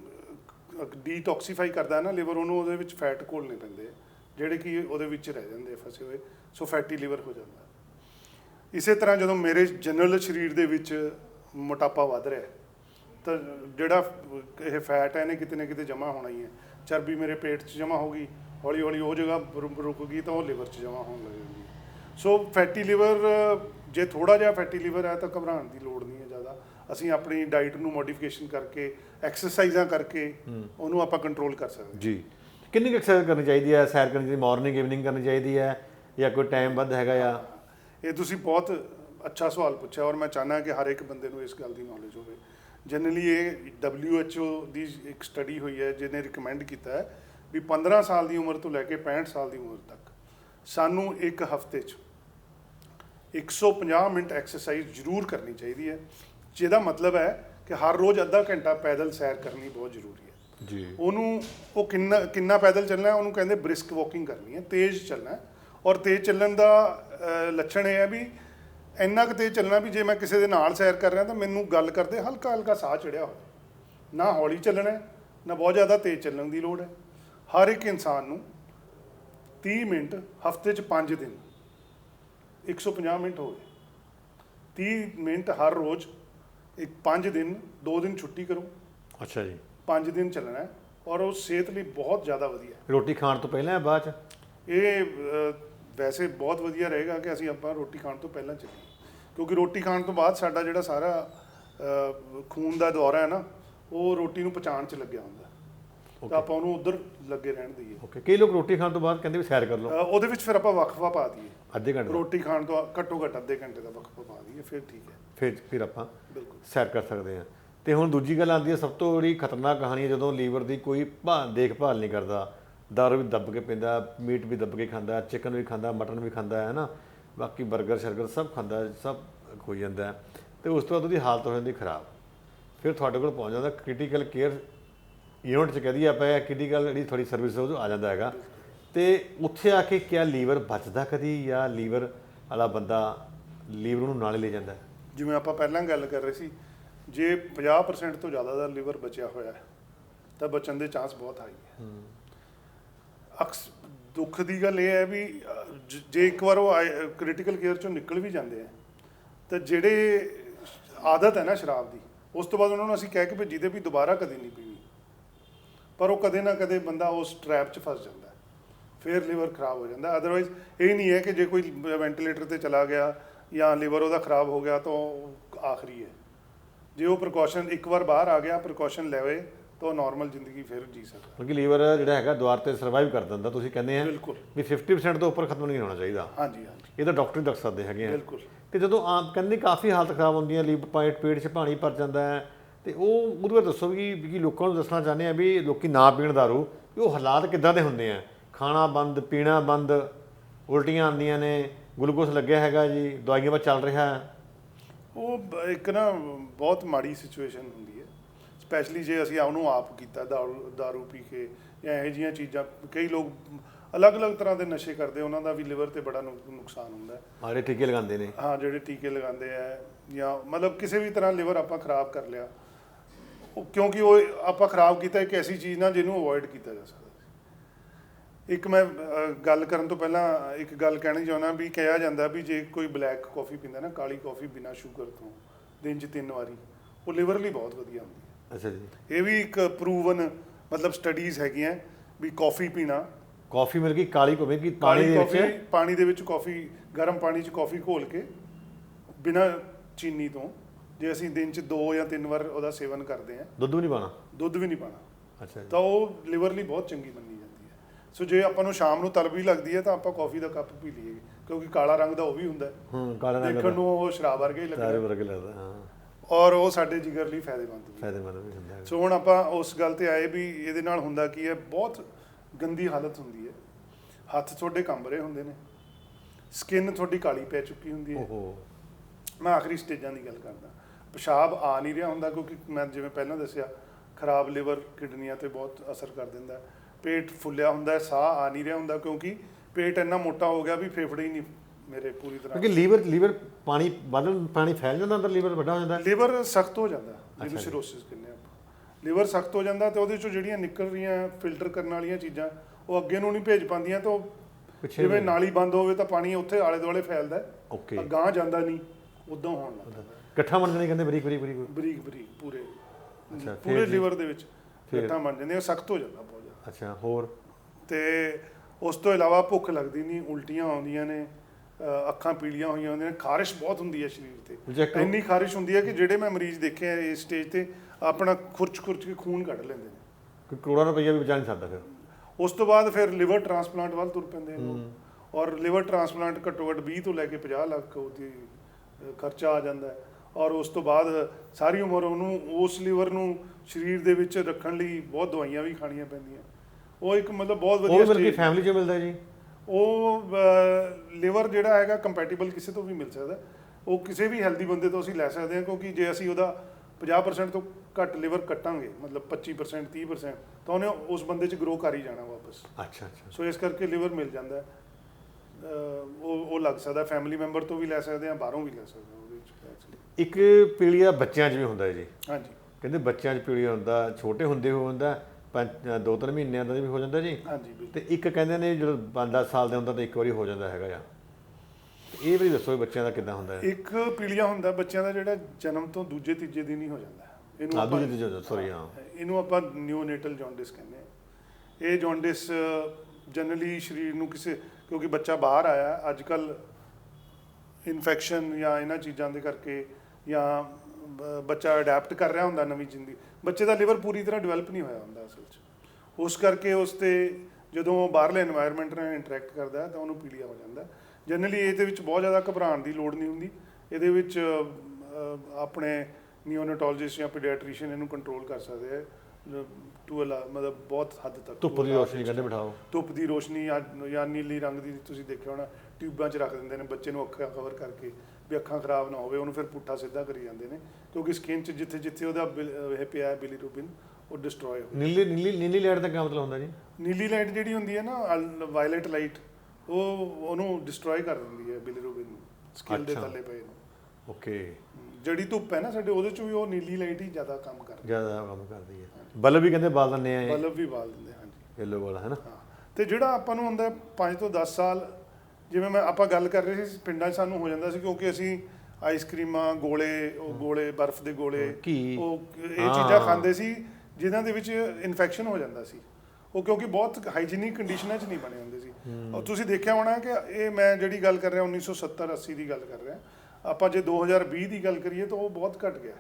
[SPEAKER 2] ਡੀਟੌਕਸੀਫਾਈ ਕਰਦਾ ਨਾ ਲੀਵਰ, ਉਹਨੂੰ ਉਹਦੇ ਵਿੱਚ ਫੈਟ ਘੋਲਣੇ ਪੈਂਦੇ ਜਿਹੜੇ ਕਿ ਉਹਦੇ ਵਿੱਚ ਰਹਿ ਜਾਂਦੇ ਫਸੇ ਹੋਏ। ਸੋ ਫੈਟੀ ਲੀਵਰ ਹੋ ਜਾਂਦਾ। ਇਸੇ ਤਰ੍ਹਾਂ ਜਦੋਂ ਮੇਰੇ ਜਨਰਲ ਸਰੀਰ ਦੇ ਵਿੱਚ ਮੋਟਾਪਾ ਵੱਧ ਰਿਹਾ ਤਾਂ ਜਿਹੜਾ ਇਹ ਫੈਟ ਹੈ ਇਹਨੇ ਕਿਤੇ ਨਾ ਕਿਤੇ ਜਮ੍ਹਾਂ ਹੋਣਾ ਹੀ ਹੈ। ਚਰਬੀ ਮੇਰੇ ਪੇਟ 'ਚ ਜਮ੍ਹਾਂ ਹੋ ਗਈ ਹੌਲੀ ਹੌਲੀ ਉਹ ਜਗ੍ਹਾ ਰੁਕ ਗਈ ਤਾਂ ਉਹ ਲਿਵਰ 'ਚ ਜਮ੍ਹਾਂ ਹੋਣ ਲੱਗ ਹੈ। ਸੋ ਫੈਟੀ ਲਿਵਰ ਜੇ ਥੋੜਾ ਜਿਹਾ ਫੈਟੀ ਲਿਵਰ ਹੈ ਤਾਂ ਘਬਰਾਉਣ ਦੀ ਲੋੜ ਨਹੀਂ ਹੈ ਜ਼ਿਆਦਾ। ਅਸੀਂ ਆਪਣੀ ਡਾਈਟ ਨੂੰ ਮੋਡੀਫਿਕੇਸ਼ਨ ਕਰਕੇ ਐਕਸਰਸਾਈਜ਼ਾਂ ਕਰਕੇ ਉਹਨੂੰ ਆਪਾਂ ਕੰਟਰੋਲ ਕਰ ਸਕਦੇ ਹਾਂ।
[SPEAKER 1] ਜੀ। ਕਿੰਨੀ ਐਕਸਰਸਾਈਜ਼ ਕਰਨੀ ਚਾਹੀਦੀ ਹੈ? ਸੈਰ ਕਰਨੀ ਚਾਹੀਦੀ ਮਾਰਨਿੰਗ ਇਵਨਿੰਗ ਕਰਨੀ ਚਾਹੀਦੀ ਹੈ ਜਾਂ ਕੋਈ ਟਾਈਮ ਵੱਧ ਹੈਗਾ ਆ
[SPEAKER 2] ਇਹ ਤੁਸੀਂ ਬਹੁਤ ਅੱਛਾ ਸਵਾਲ ਪੁੱਛਿਆ ਔਰ ਮੈਂ ਚਾਹਨਾ ਕਿ ਹਰ ਇੱਕ ਬੰਦੇ ਨੂੰ ਇਸ ਗੱਲ ਦੀ ਨੌਲੇਜ ਹੋਵੇ। ਜਨਰਲੀ ਇਹ WHO ਦੀ ਇੱਕ ਸਟੱਡੀ ਹੋਈ ਹੈ ਜਿਹਨੇ ਰਿਕਮੈਂਡ ਕੀਤਾ ਹੈ ਵੀ 15 ਸਾਲ ਦੀ ਉਮਰ ਤੋਂ ਲੈ ਕੇ 65 ਸਾਲ ਦੀ ਉਮਰ ਤੱਕ ਸਾਨੂੰ ਇੱਕ ਹਫ਼ਤੇ 'ਚ 150 ਮਿੰਟ ਐਕਸਰਸਾਈਜ਼ ਜ਼ਰੂਰ ਕਰਨੀ ਚਾਹੀਦੀ ਹੈ। ਜਿਹਦਾ ਮਤਲਬ ਹੈ ਕਿ ਹਰ ਰੋਜ਼ ਅੱਧਾ ਘੰਟਾ ਪੈਦਲ ਸੈਰ ਕਰਨੀ ਬਹੁਤ ਜ਼ਰੂਰੀ ਹੈ।
[SPEAKER 1] ਜੀ।
[SPEAKER 2] ਉਹਨੂੰ ਉਹ ਕਿੰਨਾ ਕਿੰਨਾ ਪੈਦਲ ਚੱਲਣਾ ਹੈ? ਉਹਨੂੰ ਕਹਿੰਦੇ ਬ੍ਰਿਸਕ ਵਾਕਿੰਗ ਕਰਨੀ ਹੈ ਤੇਜ਼ ਚੱਲਣਾ ਹੈ। ਔਰ ਤੇਜ਼ ਚੱਲਣ ਦਾ ਲੱਛਣ ਇਹ ਹੈ ਵੀ ਇੰਨਾ ਕੁ ਤੇਜ਼ ਚੱਲਣਾ ਵੀ ਜੇ ਮੈਂ ਕਿਸੇ ਦੇ ਨਾਲ ਸੈਰ ਕਰ ਰਿਹਾ ਤਾਂ ਮੈਨੂੰ ਗੱਲ ਕਰਦੇ ਹਲਕਾ ਹਲਕਾ ਸਾਹ ਚੜਿਆ ਹੋਵੇ। ਨਾ ਹੌਲੀ ਚੱਲਣਾ ਹੈ, ਨਾ ਬਹੁਤ ਜ਼ਿਆਦਾ ਤੇਜ਼ ਚੱਲਣ ਦੀ ਲੋੜ ਹੈ। ਹਰ ਇੱਕ ਇਨਸਾਨ ਨੂੰ 30 ਮਿੰਟ ਹਫ਼ਤੇ 'ਚ 5 ਦਿਨ 150 ਮਿੰਟ ਹੋ ਗਏ। 30 ਮਿੰਟ ਹਰ ਰੋਜ਼ ਇੱਕ 5 ਦਿਨ 2 ਦਿਨ ਛੁੱਟੀ ਕਰੋ।
[SPEAKER 1] ਅੱਛਾ ਜੀ।
[SPEAKER 2] 5 ਦਿਨ ਚੱਲਣਾ ਹੈ ਔਰ ਉਹ ਸਿਹਤ ਲਈ ਬਹੁਤ ਜ਼ਿਆਦਾ ਵਧੀਆ ਹੈ।
[SPEAKER 1] ਰੋਟੀ ਖਾਣ ਤੋਂ ਪਹਿਲਾਂ ਬਾਅਦ ਚ?
[SPEAKER 2] ਇਹ ਵੈਸੇ ਬਹੁਤ ਵਧੀਆ ਰਹੇਗਾ ਕਿ ਅਸੀਂ ਆਪਾਂ ਰੋਟੀ ਖਾਣ ਤੋਂ ਪਹਿਲਾਂ ਚੱਲੀਏ। ਕਿਉਂਕਿ ਰੋਟੀ ਖਾਣ ਤੋਂ ਬਾਅਦ ਸਾਡਾ ਜਿਹੜਾ ਸਾਰਾ ਖੂਨ ਦਾ ਦੌਰਾ ਹੈ ਨਾ ਉਹ ਰੋਟੀ ਨੂੰ ਪਚਾਉਣ 'ਚ ਲੱਗਿਆ ਹੁੰਦਾ। ਤਾਂ ਆਪਾਂ ਉਹਨੂੰ ਉਧਰ ਲੱਗੇ ਰਹਿਣ ਦਈਏ।
[SPEAKER 1] ਓਕੇ ਕਈ ਲੋਕ ਰੋਟੀ ਖਾਣ ਤੋਂ ਬਾਅਦ ਕਹਿੰਦੇ ਵੀ ਸੈਰ ਕਰ ਲਓ।
[SPEAKER 2] ਉਹਦੇ ਵਿੱਚ ਫਿਰ ਆਪਾਂ ਵਕਫਾ ਪਾ ਦਈਏ।
[SPEAKER 1] ਅੱਧੇ ਘੰਟੇ ਦਾ।
[SPEAKER 2] ਰੋਟੀ ਖਾਣ ਤੋਂ ਘੱਟੋ ਘੱਟ ਅੱਧੇ ਘੰਟੇ ਦਾ ਵਕਫਾ ਪਾ ਦਈਏ ਫਿਰ ਠੀਕ ਹੈ।
[SPEAKER 1] ਫਿਰ ਫਿਰ ਆਪਾਂ
[SPEAKER 2] ਬਿਲਕੁਲ।
[SPEAKER 1] ਸੈਰ ਕਰ ਸਕਦੇ ਹਾਂ। ਤੇ ਹੁਣ ਦੂਜੀ ਗੱਲ ਆਉਂਦੀ ਹੈ ਸਭ ਤੋਂ ਜਿਹੜੀ ਖਤਰਨਾਕ ਕਹਾਣੀ ਹੈ ਜਦੋਂ ਲੀਵਰ ਦੀ ਕੋਈ ਭਾ ਦੇਖਭਾਲ ਨਹੀਂ ਕਰਦਾ। ਦਾਰੂ ਵੀ ਦੱਬ ਕੇ ਪੀਂਦਾ ਮੀਟ ਵੀ ਦੱਬ ਕੇ ਖਾਂਦਾ ਚਿਕਨ ਵੀ ਖਾਂਦਾ ਮਟਨ ਵੀ ਖਾਂਦਾ ਹੈ ਨਾ? ਬਾਕੀ 버ਗਰ ਸ਼ਰਗਰ ਸਭ ਖਾਂਦਾ ਸਭ ਹੋ ਜਾਂਦਾ। ਤੇ ਉਸ ਤੋਂ ਬਾਅਦ ਉਹਦੀ ਹਾਲਤ ਹੋ ਜਾਂਦੀ ਖਰਾਬ। ਫਿਰ ਤੁਹਾਡੇ ਕੋਲ ਪਹੁੰਚ ਜਾਂਦਾ ਕ੍ਰਿਟੀਕਲ ਕੇਅਰ ਯੂਨਿਟ ਚ ਕਹਦੀ ਆਪਾਂ ਇਹ ਕ੍ਰਿਟੀਕਲ ਜਿਹੜੀ ਥੋੜੀ ਸਰਵਿਸ ਉਹ ਆ ਜਾਂਦਾ ਹੈਗਾ। ਤੇ ਉੱਥੇ ਆ ਕੇ ਕਿਆ ਲੀਵਰ ਬਚਦਾ ਕਦੀ ਜਾਂ ਲੀਵਰ ਵਾਲਾ ਬੰਦਾ ਲੀਵਰ ਨੂੰ ਨਾਲੇ ਲੈ ਜਾਂਦਾ?
[SPEAKER 2] ਜਿਵੇਂ ਆਪਾਂ ਪਹਿਲਾਂ ਗੱਲ ਕਰ ਰਹੇ ਸੀ ਜੇ 50% ਤੋਂ ਜ਼ਿਆਦਾ ਦਾ ਲਿਵਰ ਬਚਿਆ ਹੋਇਆ ਹੈ ਤਾਂ ਬਚਣ ਦੇ ਚਾਂਸ ਬਹੁਤ ਹਾਈ ਹੈ। ਅਕਸ ਦੁੱਖ ਦੀ ਗੱਲ ਇਹ ਹੈ ਵੀ ਜ- ਜੇ ਇੱਕ ਵਾਰ ਉਹ ਕ੍ਰਿਟੀਕਲ ਕੇਅਰ ਚੋਂ ਨਿਕਲ ਵੀ ਜਾਂਦੇ ਆ, ਤਾਂ ਜਿਹੜੇ ਆਦਤ ਹੈ ਨਾ ਸ਼ਰਾਬ ਦੀ, ਉਸ ਤੋਂ ਬਾਅਦ ਉਹਨਾਂ ਨੂੰ ਅਸੀਂ ਕਹਿ ਕੇ ਭੇਜੀ ਦੇ ਵੀ ਦੁਬਾਰਾ ਕਦੇ ਨਹੀਂ ਪੀਣੀ। ਪਰ ਉਹ ਕਦੇ ਨਾ ਕਦੇ ਬੰਦਾ ਉਸ ਟ੍ਰੈਪ 'ਚ ਫਸ ਜਾਂਦਾ ਹੈ। ਫਿਰ ਲਿਵਰ ਖਰਾਬ ਹੋ ਜਾਂਦਾ ਅਦਰਵਾਈਜ਼ ਇਹ ਨਹੀਂ ਹੈ ਕਿ ਜੇ ਕੋਈ ਵੈਂਟੀਲੇਟਰ ਤੇ ਚਲਾ ਗਿਆ ਜਾਂ ਲਿਵਰ ਉਹਦਾ ਖਰਾਬ ਹੋ ਗਿਆ ਤਾਂ ਉਹ ਆਖਰੀ ਹੈ। ਜੇ ਉਹ ਪ੍ਰੀਕਾਸ਼ਨ ਇੱਕ ਵਾਰ ਬਾਹਰ ਆ ਗਿਆ ਪ੍ਰੀਕਾਸ਼ਨ ਲੈਵੇ ਤਾਂ ਉਹ ਨਾਰਮਲ ਜ਼ਿੰਦਗੀ ਫਿਰ ਜੀ ਸਕਦਾ।
[SPEAKER 1] ਕਿਉਂਕਿ ਲੀਵਰ ਜਿਹੜਾ ਹੈਗਾ ਦੁਆਰ ਤੇ ਸਰਵਾਈਵ ਕਰ ਦਿੰਦਾ ਤੁਸੀਂ ਕਹਿੰਦੇ ਆ
[SPEAKER 2] ਬਿਲਕੁਲ।
[SPEAKER 1] ਵੀ 50% ਤੋਂ ਉੱਪਰ ਖਤਮ ਨਹੀਂ ਹੋਣਾ ਚਾਹੀਦਾ।
[SPEAKER 2] ਹਾਂਜੀ ਹਾਂਜੀ।
[SPEAKER 1] ਇਹ ਤਾਂ ਡਾਕਟਰ ਹੀ ਦੱਸ ਸਕਦੇ ਹੈਗੇ ਆ।
[SPEAKER 2] ਬਿਲਕੁਲ।
[SPEAKER 1] ਤੇ ਜਦੋਂ ਆਮ ਕਹਿੰਦੇ ਕਾਫੀ ਹਾਲਤ ਖਰਾਬ ਹੁੰਦੀ ਹੈ ਲੀਵਰ ਪਾਇਟ ਪੇਟ 'ਚ ਪਾਣੀ ਭਰ ਜਾਂਦਾ ਹੈ ਤੇ ਉਹ ਉਹਦੇ ਬਾਰੇ ਦੱਸੋ ਵੀ ਵੀ ਲੋਕਾਂ ਨੂੰ ਦੱਸਣਾ ਚਾਹੁੰਦੇ ਆ ਵੀ ਲੋਕੀ ਨਾ ਪੀਣ ਦਾਰੂ ਵੀ ਉਹ ਹਾਲਾਤ ਕਿੱਦਾਂ ਦੇ ਹੁੰਦੇ ਆ? ਖਾਣਾ ਬੰਦ ਪੀਣਾ ਬੰਦ ਉਲਟੀਆਂ ਆਉਂਦੀਆਂ ਨੇ ਗਲੂਕੋਜ਼ ਲੱਗਿਆ ਹੈਗਾ ਜੀ ਦਵਾਈਆਂ 'ਤੇ ਚੱਲ ਰਿਹਾ
[SPEAKER 2] ਉਹ ਬ- ਇੱਕ ਨਾ ਬਹੁਤ ਮਾੜੀ ਸਿਚੁਏਸ਼ਨ ਹੁੰਦੀ ਹੈ ਸਪੈਸ਼ਲੀ ਜੇ ਅਸੀਂ ਉਹਨੂੰ ਆਪ ਕੀਤਾ ਦਾਰੂ ਪੀ ਕੇ ਜਾਂ ਇਹੋ ਜਿਹੀਆਂ ਚੀਜ਼ਾਂ ਕਈ ਲੋਕ ਅਲੱਗ-ਅਲੱਗ ਤਰ੍ਹਾਂ ਦੇ ਨਸ਼ੇ ਕਰਦੇ ਉਹਨਾਂ ਦਾ ਵੀ ਲਿਵਰ ਤੇ ਬੜਾ ਨੁਕ- ਨੁਕਸਾਨ ਹੁੰਦਾ ਹੈ।
[SPEAKER 1] ਮਾਰੇ ਟੀਕੇ ਲਗਾਉਂਦੇ ਨੇ।
[SPEAKER 2] ਹਾਂ ਜਿਹੜੇ ਟੀਕੇ ਲਗਾਉਂਦੇ ਆ ਜਾਂ ਮਤਲਬ ਕਿਸੇ ਵੀ ਤਰ੍ਹਾਂ ਲਿਵਰ ਆਪਾਂ ਖਰਾਬ ਕਰ ਲਿਆ ਉਹ ਕਿਉਂਕਿ ਉਹ ਆਪਾਂ ਖਰਾਬ ਕੀਤਾ ਇੱਕ ਐਸੀ ਚੀਜ਼ ਨਾਲ ਜਿਹਨੂੰ ਅਵੋਇਡ ਕੀਤਾ ਜਾ ਸਕਦਾ। ਇੱਕ ਮੈਂ ਗੱਲ ਕਰਨ ਤੋਂ ਪਹਿਲਾਂ ਇੱਕ ਗੱਲ ਕਹਿਣੀ ਚਾਹੁੰਦਾ ਵੀ ਕਿਹਾ ਜਾਂਦਾ ਵੀ ਜੇ ਕੋਈ ਬਲੈਕ ਕਾਫੀ ਪੀਂਦਾ ਨਾ ਕਾਲੀ ਕਾਫੀ ਬਿਨਾ ਸ਼ੂਗਰ ਤੋਂ ਦਿਨ 'ਚ ਤਿੰਨ ਵਾਰੀ ਉਹ ਲਿਵਰ ਲਈ ਬਹੁਤ ਵਧੀਆ ਹੁੰਦੀ
[SPEAKER 1] ਅੱਛਾ ਜੀ।
[SPEAKER 2] ਇਹ ਵੀ ਇੱਕ ਪ੍ਰੂਵਨ ਮਤਲਬ ਸਟੱਡੀਜ਼ ਹੈਗੀਆਂ ਵੀ ਕਾਫੀ ਪੀਣਾ।
[SPEAKER 1] ਕਾਫੀ ਮਿਲ ਗਈ ਕਾਲੀ ਕੋਵੇਂ ਕਿ ਪਾਣੀ
[SPEAKER 2] ਕਾਲੀ
[SPEAKER 1] ਦੇ
[SPEAKER 2] ਕਾਫੀ
[SPEAKER 1] ਵਿੱਚ
[SPEAKER 2] ਪਾਣੀ ਦੇ ਵਿੱਚ ਕਾਫੀ ਗਰਮ ਪਾਣੀ 'ਚ ਕਾਫੀ ਘੋਲ ਕੇ ਬਿਨਾਂ ਚੀਨੀ ਤੋਂ ਜੇ ਅਸੀਂ ਦਿਨ 'ਚ ਦੋ ਜਾਂ ਤਿੰਨ ਵਾਰ ਉਹਦਾ ਸੇਵਨ ਕਰਦੇ ਹਾਂ।
[SPEAKER 1] ਦੁੱਧ ਵੀ ਨਹੀਂ ਪਾਣਾ
[SPEAKER 2] ਦੁੱਧ ਵੀ ਨਹੀਂ ਪਾਣਾ
[SPEAKER 1] ਅੱਛਾ ਜੀ।
[SPEAKER 2] ਤਾਂ ਉਹ ਲਿਵਰ ਲਈ ਬਹੁਤ ਚੰਗੀ ਮੰਨੀ ਜਾਂਦੀ ਹੈ। ਸੋ ਜੇ ਆਪਾਂ ਨੂੰ ਸ਼ਾਮ ਨੂੰ ਤਲਬੀ ਲੱਗਦੀ ਹੈ ਤਾਂ ਆਪਾਂ ਕਾਫੀ ਦਾ ਕੱਪ ਪੀ ਲਈਏ। ਕਿਉਂਕਿ ਕਾਲਾ ਰੰਗ ਦਾ ਉਹ ਵੀ ਹੁੰਦਾ ਹੈ।
[SPEAKER 1] ਹੂੰ ਕਾਲਾ ਰੰਗ
[SPEAKER 2] ਦੇਖਣ ਨੂੰ ਉਹ ਸ਼ਰਾਬ ਵਰਗਾ ਹੀ ਲੱਗਦਾ।
[SPEAKER 1] ਸਾਰੇ
[SPEAKER 2] ਹੈ
[SPEAKER 1] ਵਰਗੇ ਲੱਗਦਾ ਹਾਂ।
[SPEAKER 2] ਔਰ ਉਹ ਸਾਡੇ ਜਿਗਰ ਲਈ ਫਾਇਦੇਮੰਦ ਵੀ ਹੈ।
[SPEAKER 1] ਫਾਇਦੇਮੰਦ ਵੀ ਹੁੰਦਾ ਹੈ
[SPEAKER 2] ਸੋ ਹੁਣ ਆਪਾਂ ਉਸ ਗੱਲ ਤੇ ਆਏ ਵੀ ਇਹਦੇ ਨਾਲ ਹੁੰਦਾ ਕੀ ਹੈ ਬਹੁਤ ਗੰਦੀ ਹਾਲਤ ਹੁੰਦੀ ਹੈ। ਹੱਥ ਤੁਹਾਡੇ ਕੰਬ ਰਹੇ ਹੁੰਦੇ ਨੇ। ਸਕਿਨ ਤੁਹਾਡੀ ਕਾਲੀ ਪੈ ਚੁੱਕੀ ਹੁੰਦੀ ਹੈ।
[SPEAKER 1] ਓਹੋ।
[SPEAKER 2] ਮੈਂ ਆਖਰੀ ਸਟੇਜਾਂ ਦੀ ਗੱਲ ਕਰਦਾ। ਪਿਸ਼ਾਬ ਆ ਨਹੀਂ ਰਿਹਾ ਹੁੰਦਾ ਕਿਉਂਕਿ ਮੈਂ ਜਿਵੇਂ ਪਹਿਲਾਂ ਦੱਸਿਆ ਖਰਾਬ ਲਿਵਰ ਕਿਡਨੀਆਂ ਤੇ ਬਹੁਤ ਅਸਰ ਕਰ ਦਿੰਦਾ। ਪੇਟ ਫੁੱਲਿਆ ਹੁੰਦਾ ਸਾਹ ਆ ਨਹੀਂ ਰਿਹਾ ਹੁੰਦਾ ਕਿਉਂਕਿ ਪੇਟ ਇੰਨਾ ਮੋਟਾ ਹੋ ਗਿਆ ਵੀ ਫੇਫੜੇ ਹੀ ਨਹੀਂ ਮੇਰੇ ਪੂਰੀ ਤਰ੍ਹਾਂ
[SPEAKER 1] ਕਿਉਂਕਿ ਲੀਵਰ ਲੀਵਰ ਪਾਣੀ ਵੱਧ ਪਾਣੀ ਫੈਲ ਜਾਂਦਾ ਅੰਦਰ ਲੀਵਰ ਵੱਡਾ ਹੋ ਜਾਂਦਾ।
[SPEAKER 2] ਲਿਵਰ ਸਖਤ ਹੋ ਜਾਂਦਾ
[SPEAKER 1] ਜੀ।
[SPEAKER 2] ਸਿਰੋਸਿਸ ਕਹਿੰਦੇ ਆਪਾਂ। ਲਿਵਰ ਸਖਤ ਹੋ ਜਾਂਦਾ ਤੇ ਉਹਦੇ ਚੋਂ ਜਿਹੜੀਆਂ ਨਿਕਲ ਰਹੀਆਂ ਫਿਲਟਰ ਕਰਨ ਵਾਲੀਆਂ ਚੀਜ਼ਾਂ ਉਹ ਅੱਗੇ ਨੂੰ ਨਹੀਂ ਭੇਜ ਪਾਉਂਦੀਆਂ ਤਾਂ ਉਹ
[SPEAKER 1] ਪਿੱਛੇ
[SPEAKER 2] ਜਿਵੇਂ ਨਾਲੀ ਬੰਦ ਹੋਵੇ ਤਾਂ ਪਾਣੀ ਉੱਥੇ ਆਲੇ ਦੁਆਲੇ ਫੈਲਦਾ
[SPEAKER 1] ਓਕੇ।
[SPEAKER 2] ਗਾਂ ਜਾਂਦਾ ਨਹੀਂ ਉਦਾਂ ਹੋਣ ਲੱਗਦਾ
[SPEAKER 1] ਇਕੱਠਾ ਬਣ ਜਾਂਦੇ ਕਹਿੰਦੇ ਬਰੀਕ ਬਰੀਕ ਬਰੀਕ।
[SPEAKER 2] ਬਰੀਕ ਬਰੀਕ ਪੂਰੇ
[SPEAKER 1] ਅੱਛਾ,
[SPEAKER 2] ਪੂਰੇ। ਲਿਵਰ ਦੇ ਵਿੱਚ? ਗੱਠਾਂ ਬਣ ਜਾਂਦੀਆਂ ਸਖਤ ਹੋ ਜਾਂਦਾ ਬਹੁਤ ਜ਼ਿਆਦਾ।
[SPEAKER 1] ਅੱਛਾ ਹੋਰ?
[SPEAKER 2] ਤੇ ਉਸ ਤੋਂ ਇਲਾਵਾ ਭੁੱਖ ਲੱਗਦੀ ਨਹੀਂ ਉਲਟੀਆਂ ਆਉਂਦੀਆਂ ਨੇ ਅੱਖਾਂ ਪੀਲੀਆਂ ਹੋਈਆਂ ਹੁੰਦੀਆਂ ਨੇ ਖਾਰਿਸ਼ ਬਹੁਤ ਹੁੰਦੀ ਹੈ ਸਰੀਰ ਤੇ। ਇੰਨੀ ਖਾਰਿਸ਼ ਹੁੰਦੀ ਹੈ ਕਿ ਜਿਹੜੇ ਮੈਂ ਮਰੀਜ਼ ਦੇਖੇ ਆ ਇਸ ਸਟੇਜ ਤੇ ਆਪਣਾ ਖੁਰਚ ਖੁਰਚ ਕੇ ਖੂਨ ਕੱਢ ਲੈਂਦੇ ਨੇ।
[SPEAKER 1] ਕੋਈ ਕਰੋੜਾਂ ਰੁਪਈਆ ਵੀ ਬਚਾ ਨਹੀਂ ਸਕਦਾ ਫਿਰ।
[SPEAKER 2] ਉਸ ਤੋਂ ਬਾਅਦ ਫਿਰ ਲਿਵਰ ਟ੍ਰਾਂਸਪਲਾਂਟ ਵੱਲ ਤੁਰ ਪੈਂਦੇ ਨੇ ਔਰ ਲਿਵਰ ਟ੍ਰਾਂਸਪਲਾਂਟ ਘੱਟੋ ਘੱਟ 20 ਤੋਂ ਲੈ ਕੇ 50 ਲੱਖ ਉਹਦੀ ਖਰਚਾ ਆ ਜਾਂਦਾ ਹੈ। ਔਰ ਉਸ ਤੋਂ ਬਾਅਦ ਸਾਰੀ ਉਮਰ ਉਹਨੂੰ ਉਸ ਲਿਵਰ ਨੂੰ ਸਰੀਰ ਦੇ ਵਿੱਚ ਰੱਖਣ ਲਈ ਬਹੁਤ ਦਵਾਈਆਂ ਵੀ ਖਾਣੀਆਂ ਪੈਂਦੀਆਂ। ਉਹ ਇੱਕ ਮਤਲਬ ਬਹੁਤ
[SPEAKER 1] ਉਹ
[SPEAKER 2] ਵਧੀਆ
[SPEAKER 1] ਵੀ ਮਿਲ ਕੇ
[SPEAKER 2] stage-
[SPEAKER 1] ਫੈਮਿਲੀ ਚੋਂ ਮਿਲਦਾ ਜੀ?
[SPEAKER 2] ਉਹ ਲਿਵਰ ਜਿਹੜਾ ਹੈਗਾ ਕੰਪੈਟੀਬਲ ਕਿਸੇ ਤੋਂ ਵੀ ਮਿਲ ਸਕਦਾ। ਉਹ ਕਿਸੇ ਵੀ ਹੈਲਦੀ ਬੰਦੇ ਤੋਂ ਅਸੀਂ ਲੈ ਸਕਦੇ ਹਾਂ ਕਿਉਂਕਿ ਜੇ ਅਸੀਂ ਉਹਦਾ 50% ਤੋਂ ਘੱਟ ਲਿਵਰ ਕੱਟਾਂਗੇ ਮਤਲਬ 25% 30% ਤਾਂ ਉਹਨੇ ਉਸ ਬੰਦੇ 'ਚ ਗਰੋ ਕਰ ਹੀ ਜਾਣਾ ਵਾਪਸ।
[SPEAKER 1] ਅੱਛਾ ਅੱਛਾ।
[SPEAKER 2] ਸੋ ਇਸ ਕਰਕੇ ਲਿਵਰ ਮਿਲ ਜਾਂਦਾ ਉਹ ਉਹ ਲੱਗ ਸਕਦਾ ਫੈਮਿਲੀ ਮੈਂਬਰ ਤੋਂ ਵੀ ਲੈ ਸਕਦੇ ਹਾਂ ਬਾਹਰੋਂ ਵੀ ਲੈ ਸਕਦੇ ਹਾਂ ਉਹਦੇ ਵਿੱਚ actually।
[SPEAKER 1] ਇੱਕ ਪੀਲੀਆ ਬੱਚਿਆਂ 'ਚ ਵੀ ਹੁੰਦਾ ਹੈ ਜੀ।
[SPEAKER 2] ਹਾਂਜੀ।
[SPEAKER 1] ਕਹਿੰਦੇ ਬੱਚਿਆਂ 'ਚ ਪੀਲੀਆ ਹੁੰਦਾ ਛੋਟੇ ਹੁੰਦੇ ਹੋ ਹੁੰਦਾ ਪੰਜ ਦੋ ਤਿੰਨ ਮਹੀਨਿਆਂ ਦਾ ਵੀ ਹੋ ਜਾਂਦਾ ਜੀ।
[SPEAKER 2] ਹਾਂਜੀ ਬਿਲਕੁਲ।
[SPEAKER 1] ਤੇ ਇੱਕ ਕਹਿੰਦੇ ਨੇ ਜਦੋਂ 5-10 ਸਾਲ ਦੇ ਹੁੰਦਾ ਤਾਂ ਇੱਕ ਵਾਰੀ ਹੋ ਜਾਂਦਾ ਹੈਗਾ ਆ। ਇਹ ਵੀ ਦੱਸੋ ਵੀ ਬੱਚਿਆਂ ਦਾ ਕਿੱਦਾਂ ਹੁੰਦਾ ਹੈ?
[SPEAKER 2] ਇੱਕ ਪੀਲੀਆ ਹੁੰਦਾ ਬੱਚਿਆਂ ਦਾ ਜਿਹੜਾ ਜਨਮ ਤੋਂ ਦੂਜੇ ਤੀਜੇ ਦਿਨ ਹੀ ਹੋ ਜਾਂਦਾ। ਇਹਨੂੰ
[SPEAKER 1] ਹਾਂ
[SPEAKER 2] ਆਪਾਂ
[SPEAKER 1] ਦੂਜੇ ਤੀਜੇ ਸੌਰੀ ਹਾਂ।
[SPEAKER 2] ਇਹਨੂੰ ਆਪਾਂ ਨਿਓਨੇਟਲ ਜੌਂਡਿਸ ਕਹਿੰਦੇ ਹਾਂ। ਇਹ ਜੌਂਡਿਸ ਜਨਰਲੀ ਸਰੀਰ ਨੂੰ ਕਿਸੇ ਕਿਉਂਕਿ ਬੱਚਾ ਬਾਹਰ ਆਇਆ ਅੱਜ ਕੱਲ ਇਨਫੈਕਸ਼ਨ ਜਾਂ ਇਹਨਾਂ ਚੀਜ਼ਾਂ ਦੇ ਕਰਕੇ ਜਾਂ ਬੱਚਾ ਅਡਾਪਟ ਕਰ ਰਿਹਾ ਹੁੰਦਾ ਨਵੀਂ ਜ਼ਿੰਦਗੀ। ਬੱਚੇ ਦਾ ਲਿਵਰ ਪੂਰੀ ਤਰ੍ਹਾਂ ਡਿਵੈਲਪ ਨਹੀਂ ਹੋਇਆ ਹੁੰਦਾ ਅਸਲ 'ਚ। ਉਸ ਕਰਕੇ ਉਸ ਤੇ ਜਦੋਂ ਬਾਹਰਲੇ এনवायरमेंट ਨਾਲ ਇੰਟਰੈਕਟ ਕਰਦਾ ਤਾਂ ਉਹਨੂੰ ਪੀਲੀਆ ਹੋ ਜਾਂਦਾ। ਜਨਰਲੀ ਇਹਦੇ ਵਿੱਚ ਬਹੁਤ ਜ਼ਿਆਦਾ ਘਬਰਾਉਣ ਦੀ ਲੋੜ ਨਹੀਂ ਹੁੰਦੀ। ਇਹਦੇ ਵਿੱਚ ਆਪਣੇ ਨਿਓਨਟੋਲੋਜਿਸਟ ਜਾਂ ਪੀਡੀਆਟ੍ਰੀਸ਼ੀਅਨ ਇਹਨੂੰ ਕੰਟਰੋਲ ਕਰ ਸਕਦੇ ਆ। ਟੂ ਅਲਾ ਮਤਲਬ ਬਹੁਤ ਹੱਦ ਤੱਕ
[SPEAKER 1] ਧੁੱਪ ਦੀ ਰੋਸ਼ਨੀ ਕਹਿੰਦੇ ਬਿਠਾਓ।
[SPEAKER 2] ਧੁੱਪ ਦੀ ਰੋਸ਼ਨੀ ਜਾਂ ਨੀਲੀ ਰੰਗ ਦੀ ਤੁਸੀਂ ਦੇਖਿਆ ਹੋਣਾ। ਟਿਊਬਾਂ 'ਚ ਰੱਖ ਦਿੰਦੇ ਨੇ ਬੱਚੇ ਨੂੰ ਅੱਖਾਂ ਕਵਰ ਕਰਕੇ ਵੀ ਅੱਖਾਂ ਖਰਾਬ ਨਾ ਹੋਵੇ ਉਹਨੂੰ ਫਿਰ ਪੁੱਠਾ ਸਿੱਧਾ ਕਰੀ ਜਾਂਦੇ ਨੇ ਕਿਉਂਕਿ ਸਕਿਨ 'ਚ ਜਿੱਥੇ ਜਿੱਥੇ ਉਹਦਾ ਬਿਲ- ਇਹ ਪਿਆ ਬਿਲੀਰੂਬਿਨ ਉਹ ਡਿਸਟਰੋਏ ਹੋ
[SPEAKER 1] ਨੀਲੀ ਨੀਲੀ ਨੀਲੀ ਲਾਈਟ ਦਾ ਕੀ ਮਤਲਬ ਹੁੰਦਾ ਜੀ?
[SPEAKER 2] ਨੀਲੀ ਲਾਈਟ ਜਿਹੜੀ ਹੁੰਦੀ ਹੈ ਨਾ ਵਾਇਲਟ ਲਾਈਟ ਉਹ ਉਹਨੂੰ ਡਿਸਟਰੋਏ ਕਰ ਦਿੰਦੀ ਹੈ ਬਿਲੀਰੂਬਿਨ ਨੂੰ ਸਕਿਨ ਦੇ
[SPEAKER 1] ਅੱਛਾ।
[SPEAKER 2] ਥੱਲੇ ਪਏ ਨੂੰ।
[SPEAKER 1] ਓਕੇ
[SPEAKER 2] ਜਿਹੜੀ ਧੁੱਪ ਹੈ ਨਾ ਸਾਡੇ ਉਹਦੇ 'ਚ ਵੀ ਉਹ ਨੀਲੀ ਲਾਈਟ ਹੀ ਜ਼ਿਆਦਾ ਕੰਮ ਕਰਦੀ
[SPEAKER 1] ਜ਼ਿਆਦਾ ਕੰਮ ਕਰਦੀ ਹੈ। ਬਲਬ ਵੀ ਕਹਿੰਦੇ ਬਾਲ ਦਿੰਦੇ ਆ
[SPEAKER 2] ਹੈ ਬਲਬ ਵੀ ਬਾਲ ਦਿੰਦੇ ਹਾਂਜੀ।
[SPEAKER 1] ਯੈਲੋ ਵਾਲਾ ਹੈ ਨਾ?
[SPEAKER 2] ਹਾਂ ਤੇ ਜਿਹੜਾ ਆਪਾਂ ਨੂੰ ਹੁੰਦਾ 5 ਤੋਂ 10 ਸਾਲ ਜਿਵੇਂ ਮੈਂ ਆਪਾਂ ਗੱਲ ਕਰ ਰਹੇ ਸੀ ਪਿੰਡਾਂ 'ਚ ਸਾਨੂੰ ਹੋ ਜਾਂਦਾ ਸੀ ਕਿਉਂਕਿ ਅਸੀਂ ਆਈਸਕ੍ਰੀਮਾਂ ਗੋਲੇ ਉਹ ਗੋਲੇ ਬਰਫ਼ ਦੇ ਗੋਲੇ
[SPEAKER 1] ਘੀ।
[SPEAKER 2] ਉਹ ਇਹ। ਚੀਜ਼ਾਂ ਖਾਂਦੇ ਸੀ ਜਿਨ੍ਹਾਂ ਦੇ ਵਿੱਚ ਇਨਫੈਕਸ਼ਨ ਹੋ ਜਾਂਦਾ ਸੀ। ਉਹ ਕਿਉਂਕਿ ਬਹੁਤ ਹਾਈਜੀਨਿਕ ਕੰਡੀਸ਼ਨਾਂ 'ਚ ਨਹੀਂ ਬਣੇ ਹੁੰਦੇ ਸੀ। ਔਰ ਤੁਸੀਂ ਦੇਖਿਆ ਹੋਣਾ ਕਿ ਇਹ ਮੈਂ ਜਿਹੜੀ ਗੱਲ ਕਰ ਰਿਹਾ 1970 80 ਦੀ ਗੱਲ ਕਰ ਰਿਹਾ। ਆਪਾਂ ਜੇ 2020 ਦੀ ਗੱਲ ਕਰੀਏ ਤਾਂ ਉਹ ਬਹੁਤ ਘਟ ਗਿਆ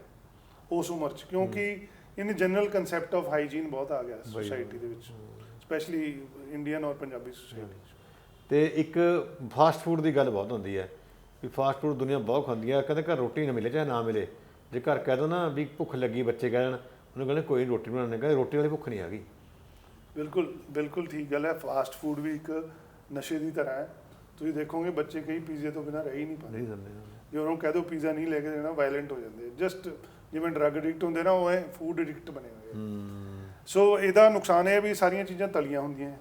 [SPEAKER 2] ਉਸ ਉਮਰ 'ਚ ਕਿਉਂਕਿ in general concept of hygiene ਬਹੁਤ ਆ ਗਿਆ ਸੋਸਾਇਟੀ ਦੇ ਵਿੱਚ ਸਪੈਸ਼ਲੀ ਇੰਡੀਅਨ ਔਰ ਪੰਜਾਬੀ ਸੋਸਾਇਟੀ
[SPEAKER 1] ਤੇ ਇੱਕ ਫਾਸਟ ਫੂਡ ਦੀ ਗੱਲ ਬਹੁਤ ਹੁੰਦੀ ਹੈ ਵੀ ਫਾਸਟ ਫੂਡ ਦੁਨੀਆ ਬਹੁਤ ਖਾਂਦੀ ਹੈ ਕਹਿੰਦੇ ਘਰ ਰੋਟੀ ਨਾ ਮਿਲੇ ਚਾਹੇ ਨਾ ਮਿਲੇ। ਜੇ ਘਰ ਕਹਿ ਦੋ ਨਾ ਵੀ ਭੁੱਖ ਲੱਗੀ ਬੱਚੇ ਕਹਿਣ ਉਹਨੂੰ ਕਹਿੰਦੇ ਕੋਈ ਰੋਟੀ ਬਣਾਉਣੀ ਕਹਿੰਦੇ ਰੋਟੀ ਵਾਲੀ ਭੁੱਖ ਨਹੀਂ ਹੈਗੀ।
[SPEAKER 2] ਬਿਲਕੁਲ ਬਿਲਕੁਲ ਠੀਕ ਗੱਲ ਹੈ ਫਾਸਟ ਫੂਡ ਵੀ ਇੱਕ ਨਸ਼ੇ ਦੀ ਤਰ੍ਹਾਂ ਹੈ। ਤੁਸੀਂ ਦੇਖੋਗੇ ਬੱਚੇ ਕਈ ਪੀਜ਼ੇ ਤੋਂ ਬਿਨਾਂ ਰਹਿ ਹੀ ਨਹੀਂ ਪਾਉਂਦੇ।
[SPEAKER 1] ਨਹੀਂ ਦਿੰਦੇ
[SPEAKER 2] ਜੇ ਉਹਨਾਂ ਕਹਿ ਦਿਓ ਪੀਜ਼ਾ ਨਹੀਂ ਲੈ ਕੇ ਦੇਣਾ ਵਾਇਲੈਂਟ ਹੋ ਜਾਂਦੇ ਜਸਟ ਜਿਵੇਂ ਡਰੱਗ ਐਡਿਕਟ ਹੁੰਦੇ ਨਾ ਉਹ ਹੈ ਫੂਡ ਐਡਿਕਟ ਬਣੇ ਹੋਏ ਸੋ ਇਹਦਾ ਨੁਕਸਾਨ ਇਹ ਹੈ ਵੀ ਸਾਰੀਆਂ ਚੀਜ਼ਾਂ ਤਲੀਆਂ ਹੁੰਦੀਆਂ।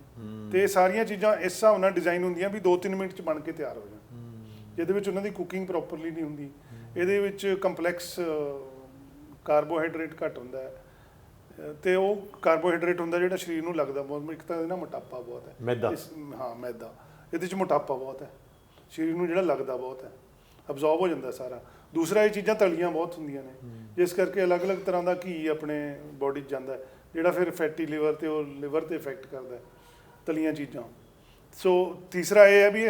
[SPEAKER 2] ਤੇ ਇਹ ਸਾਰੀਆਂ ਚੀਜ਼ਾਂ ਇਸ ਹਿਸਾਬ ਨਾਲ ਡਿਜ਼ਾਈਨ ਹੁੰਦੀਆਂ ਵੀ 2-3 ਮਿੰਟ ਚ ਬਣ ਕੇ ਤਿਆਰ ਹੋ ਜਾਣ। ਜਿਹਦੇ ਵਿੱਚ ਉਹਨਾਂ ਦੀ ਕੁਕਿੰਗ ਪ੍ਰੋਪਰਲੀ ਨਹੀਂ ਹੁੰਦੀ। ਇਹਦੇ ਵਿੱਚ ਕੰਪਲੈਕਸ ਕਾਰਬੋਹਾਈਡਰੇਟ ਘੱਟ ਹੁੰਦਾ ਹੈ। ਤੇ ਉਹ ਕਾਰਬੋਹਾਈਡਰੇਟ ਹੁੰਦਾ ਜਿਹੜਾ ਸਰੀਰ ਨੂੰ ਲੱਗਦਾ ਬਹੁਤ। ਇੱਕ ਤਾਂ ਇਹਦੇ ਮੋਟਾਪਾ ਬਹੁਤ ਹੈ।
[SPEAKER 1] ਮੈਦਾ।
[SPEAKER 2] ਹਾਂ ਮੈਦਾ। ਇਹਦੇ ਚ ਮੋਟਾਪਾ ਬਹੁਤ ਹੈ। ਸਰੀਰ ਨੂੰ ਜਿਹੜਾ ਲੱਗਦਾ ਬਹੁਤ ਹੈ। ਅਬਜ਼ੌਰਬ ਹੋ ਜਾਂਦਾ ਸਾਰਾ। ਦੂਸਰਾ ਇਹ ਚੀਜ਼ਾਂ ਤਲੀਆਂ ਬਹੁਤ ਹੁੰਦੀਆਂ ਨੇ। ਜਿਸ ਕਰਕੇ ਅਲੱਗ-ਅਲੱਗ ਤਰ੍ਹਾਂ ਦਾ ਘੀ ਆਪਣੇ ਬੋਡੀ 'ਚ ਜਾਂਦਾ ਹੈ। ਜਿਹੜਾ ਫਿਰ ਫੈਟੀ ਲਿਵਰ ਤੇ ਉਹ ਲਿਵਰ ਤੇ ਇਫੈਕਟ ਕਰਦਾ ਤਲੀਆਂ ਚੀਜ਼ਾਂ। ਸੋ ਤੀਸਰਾ ਇਹ ਹੈ ਵੀ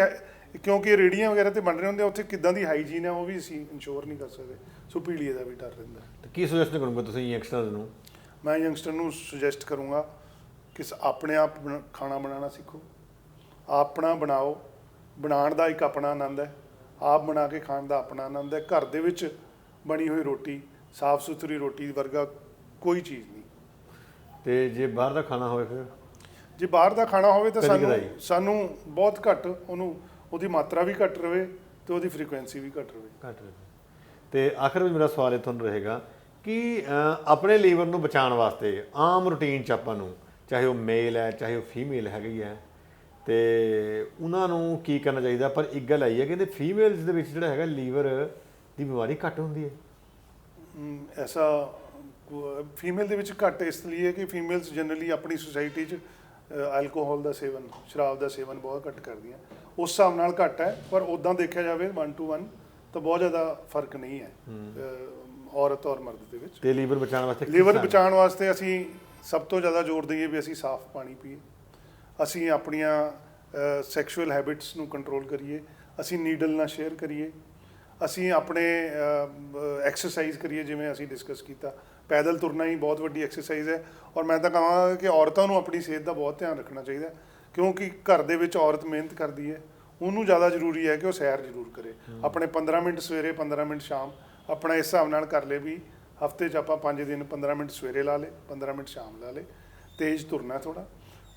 [SPEAKER 2] ਕਿਉਂਕਿ ਰੇੜੀਆਂ ਵਗੈਰਾ ਤੇ ਬਣ ਰਹੇ ਹੁੰਦੇ ਆ, ਉੱਥੇ ਕਿੱਦਾਂ ਦੀ ਹਾਈਜੀਨ ਹੈ ਉਹ ਵੀ ਅਸੀਂ ਇਨਸ਼ੋਰ ਨਹੀਂ ਕਰ ਸਕਦੇ। ਸੋ ਪੀਲੀਏ ਦਾ ਵੀ ਡਰ ਰਹਿੰਦਾ।
[SPEAKER 1] ਤੇ ਕੀ ਸੁਜੈਸਟ ਕਰੋਗੇ ਤੁਸੀਂ ਯੰਗਸਟਰਸ ਨੂੰ?
[SPEAKER 2] ਮੈਂ ਯੰਗਸਟਰ ਨੂੰ ਸੁਜੈਸਟ ਕਰੂੰਗਾ ਕਿ ਸ- ਆਪਣੇ ਆਪ ਖਾਣਾ ਬਣਾਉਣਾ ਸਿੱਖੋ। ਆਪਣਾ ਬਣਾਓ। ਬਣਾਉਣ ਦਾ ਇੱਕ ਆਪਣਾ ਆਨੰਦ ਹੈ। ਆਪ ਬਣਾ ਕੇ ਖਾਣ ਦਾ ਆਪਣਾ ਆਨੰਦ ਹੈ। ਘਰ ਦੇ ਵਿੱਚ ਬਣੀ ਹੋਈ ਰੋਟੀ ਸਾਫ਼ ਸੁਥਰੀ ਰੋਟੀ ਵਰਗਾ ਕੋਈ ਚੀਜ਼ ਨਹੀਂ।
[SPEAKER 1] ਤੇ ਜੇ ਬਾਹਰ ਦਾ ਖਾਣਾ ਹੋਵੇ ਫਿਰ?
[SPEAKER 2] ਜੇ ਬਾਹਰ ਦਾ ਖਾਣਾ ਹੋਵੇ ਤਾਂ ਸਾਨੂੰ। ਸਾਨੂੰ ਬਹੁਤ ਘੱਟ ਉਹਨੂੰ ਉਹਦੀ ਮਾਤਰਾ ਵੀ ਘੱਟ ਰਵੇ ਤੇ ਉਹਦੀ ਫ੍ਰੀਕੁਐਂਸੀ ਵੀ ਘੱਟ ਰਵੇ।
[SPEAKER 1] ਘੱਟ ਰਹੇ ਤੇ ਆਖਰ ਵਿੱਚ ਮੇਰਾ ਸਵਾਲ ਇਹ ਤੁਹਾਨੂੰ ਰਹੇਗਾ ਕਿ ਆਪਣੇ ਲੀਵਰ ਨੂੰ ਬਚਾਉਣ ਵਾਸਤੇ ਆਮ ਰੂਟੀਨ ਚ ਆਪਾਂ ਨੂੰ ਚਾਹੇ ਉਹ ਮੇਲ ਹੈ ਚਾਹੇ ਉਹ ਫੀਮੇਲ ਹੈਗੀ ਹੈ ਤੇ ਉਹਨਾਂ ਨੂੰ ਕੀ ਕਰਨਾ ਚਾਹੀਦਾ? ਪਰ ਇੱਕ ਗੱਲ ਆਈ ਹੈ ਕਿ ਫੀਮੇਲਸ ਦੇ ਵਿੱਚ ਜਿਹੜਾ ਹੈਗਾ ਲੀਵਰ ਦੀ ਬਿਮਾਰੀ ਘੱਟ ਹੁੰਦੀ ਹੈ।
[SPEAKER 2] ਐਸਾ ਫੀਮੇਲ ਦੇ ਵਿੱਚ ਘੱਟ ਇਸ ਲਈ ਹੈ ਕਿ ਫੀਮੇਲਸ ਜਨਰਲੀ ਆਪਣੀ ਸੁਸਾਇਟੀ 'ਚ ਐਲਕੋਹਲ ਦਾ ਸੇਵਨ ਸ਼ਰਾਬ ਦਾ ਸੇਵਨ ਬਹੁਤ ਘੱਟ ਕਰਦੀਆਂ। ਉਸ ਹਿਸਾਬ ਨਾਲ ਘੱਟ ਹੈ ਪਰ ਉਦਾਂ ਦੇਖਿਆ ਜਾਵੇ 1 ਟੂ 1 ਤਾਂ ਬਹੁਤ ਜ਼ਿਆਦਾ ਫ਼ਰਕ ਨਹੀਂ ਹੈ ਔਰਤ ਔਰ ਮਰਦ ਦੇ ਵਿੱਚ।
[SPEAKER 1] ਤੇ ਲੀਵਰ ਬਚਾਉਣ ਵਾਸਤੇ
[SPEAKER 2] ਲੀਵਰ ਬਚਾਉਣ ਵਾਸਤੇ ਅਸੀਂ ਸਭ ਤੋਂ ਜ਼ਿਆਦਾ ਜ਼ੋਰ ਦਈਏ ਵੀ ਅਸੀਂ ਸਾਫ਼ ਪਾਣੀ ਪੀਏ। ਅਸੀਂ ਆਪਣੀਆਂ ਸੈਕਸ਼ੂਅਲ ਹੈਬਿਟਸ ਨੂੰ ਕੰਟਰੋਲ ਕਰੀਏ। ਅਸੀਂ ਨੀਡਲ ਨਾਲ ਸ਼ੇਅਰ ਕਰੀਏ। ਅਸੀਂ ਆਪਣੇ ਐਕਸਰਸਾਈਜ਼ ਕਰੀਏ ਜਿਵੇਂ ਅਸੀਂ ਡਿਸਕਸ ਕੀਤਾ। ਪੈਦਲ ਤੁਰਨਾ ਹੀ ਬਹੁਤ ਵੱਡੀ ਐਕਸਰਸਾਈਜ਼ ਹੈ। ਔਰ ਮੈਂ ਤਾਂ ਕਹਾਂਗਾ ਕਿ ਔਰਤਾਂ ਨੂੰ ਆਪਣੀ ਸਿਹਤ ਦਾ ਬਹੁਤ ਧਿਆਨ ਰੱਖਣਾ ਚਾਹੀਦਾ ਕਿਉਂਕਿ ਘਰ ਦੇ ਵਿੱਚ ਔਰਤ ਮਿਹਨਤ ਕਰਦੀ ਹੈ ਉਹਨੂੰ ਜ਼ਿਆਦਾ ਜ਼ਰੂਰੀ ਹੈ ਕਿ ਉਹ ਸੈਰ ਜ਼ਰੂਰ ਕਰੇ। ਆਪਣੇ 15 ਮਿੰਟ ਸਵੇਰੇ 15 ਮਿੰਟ ਸ਼ਾਮ ਆਪਣਾ ਇਸ ਹਿਸਾਬ ਨਾਲ ਕਰ ਲੇ ਵੀ ਹਫ਼ਤੇ 'ਚ ਆਪਾਂ 5 ਦਿਨ 15 ਮਿੰਟ ਸਵੇਰੇ ਲਾ ਲੇ 15 ਮਿੰਟ ਸ਼ਾਮ ਲਾ ਲੇ ਤੇਜ਼ ਤੁਰਨਾ ਥੋੜਾ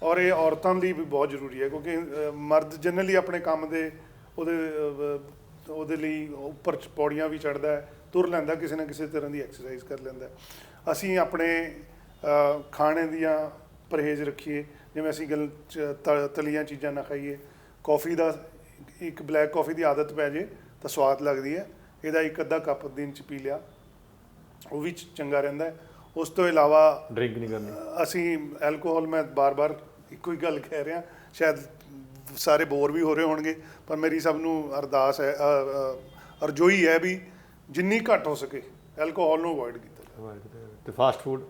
[SPEAKER 2] ਔਰ ਇਹ ਔਰਤਾਂ ਲਈ ਵੀ ਬਹੁਤ ਜ਼ਰੂਰੀ ਹੈ ਕਿਉਂਕਿ ਮਰਦ ਜਨਰਲੀ ਆਪਣੇ ਕੰਮ ਦੇ ਉਹਦੇ ਉਹਦੇ ਲਈ ਉੱਪਰ ਪੌੜੀਆਂ ਵੀ ਚੜਦਾ ਹੈ ਤੁਰ ਲੈਂਦਾ ਕਿਸੇ ਨਾ ਕਿਸੇ ਤਰ੍ਹਾਂ ਦੀ ਐਕਸਰਸਾਈਜ਼ ਕਰ ਲੈਂਦਾ। ਅਸੀਂ ਆਪਣੇ ਖਾਣੇ ਦੀਆਂ ਪਰਹੇਜ਼ ਰੱਖੀਏ। ਜਿਵੇਂ ਅਸੀਂ ਗੱਲ ਤਲੀਆਂ ਚੀਜ਼ਾਂ ਨਾ ਖਾਈਏ। ਕਾਫੀ ਦਾ ਇੱਕ ਬਲੈਕ ਕਾਫੀ ਦੀ ਆਦਤ ਪੈ ਜੇ ਤਾਂ ਸਵਾਦ ਲੱਗਦੀ ਹੈ। ਇਹਦਾ ਇੱਕ ਅੱਧਾ ਕੱਪ ਦਿਨ ਚ ਪੀ ਲਿਆ। ਉਹ ਵੀ ਚੰਗਾ ਰਹਿੰਦਾ ਹੈ। ਉਸ ਤੋਂ ਇਲਾਵਾ
[SPEAKER 1] ਡਰਿੰਕ ਨਹੀਂ ਕਰਨੀ।
[SPEAKER 2] ਅਸੀਂ ਐਲਕੋਹਲ ਮੈਂ ਬਾਰ-ਬਾਰ ਇੱਕੋ ਹੀ ਗੱਲ ਕਹਿ ਰਿਹਾ। ਸ਼ਾਇਦ ਸਾਰੇ ਬੋਰ ਵੀ ਹੋ ਰਹੇ ਹੋਣਗੇ ਪਰ ਮੇਰੀ ਸਭ ਨੂੰ ਅਰਦਾਸ ਹੈ ਅਰਜ਼ੋਈ ਹੈ ਵੀ ਜਿੰਨੀ ਘੱਟ ਹੋ ਸਕੇ ਐਲਕੋਹਲ ਨੂੰ ਅਵੋਇਡ ਕੀਤਾ ਜਾਵੇ।
[SPEAKER 1] ਤੇ ਫਾਸਟ ਫੂਡ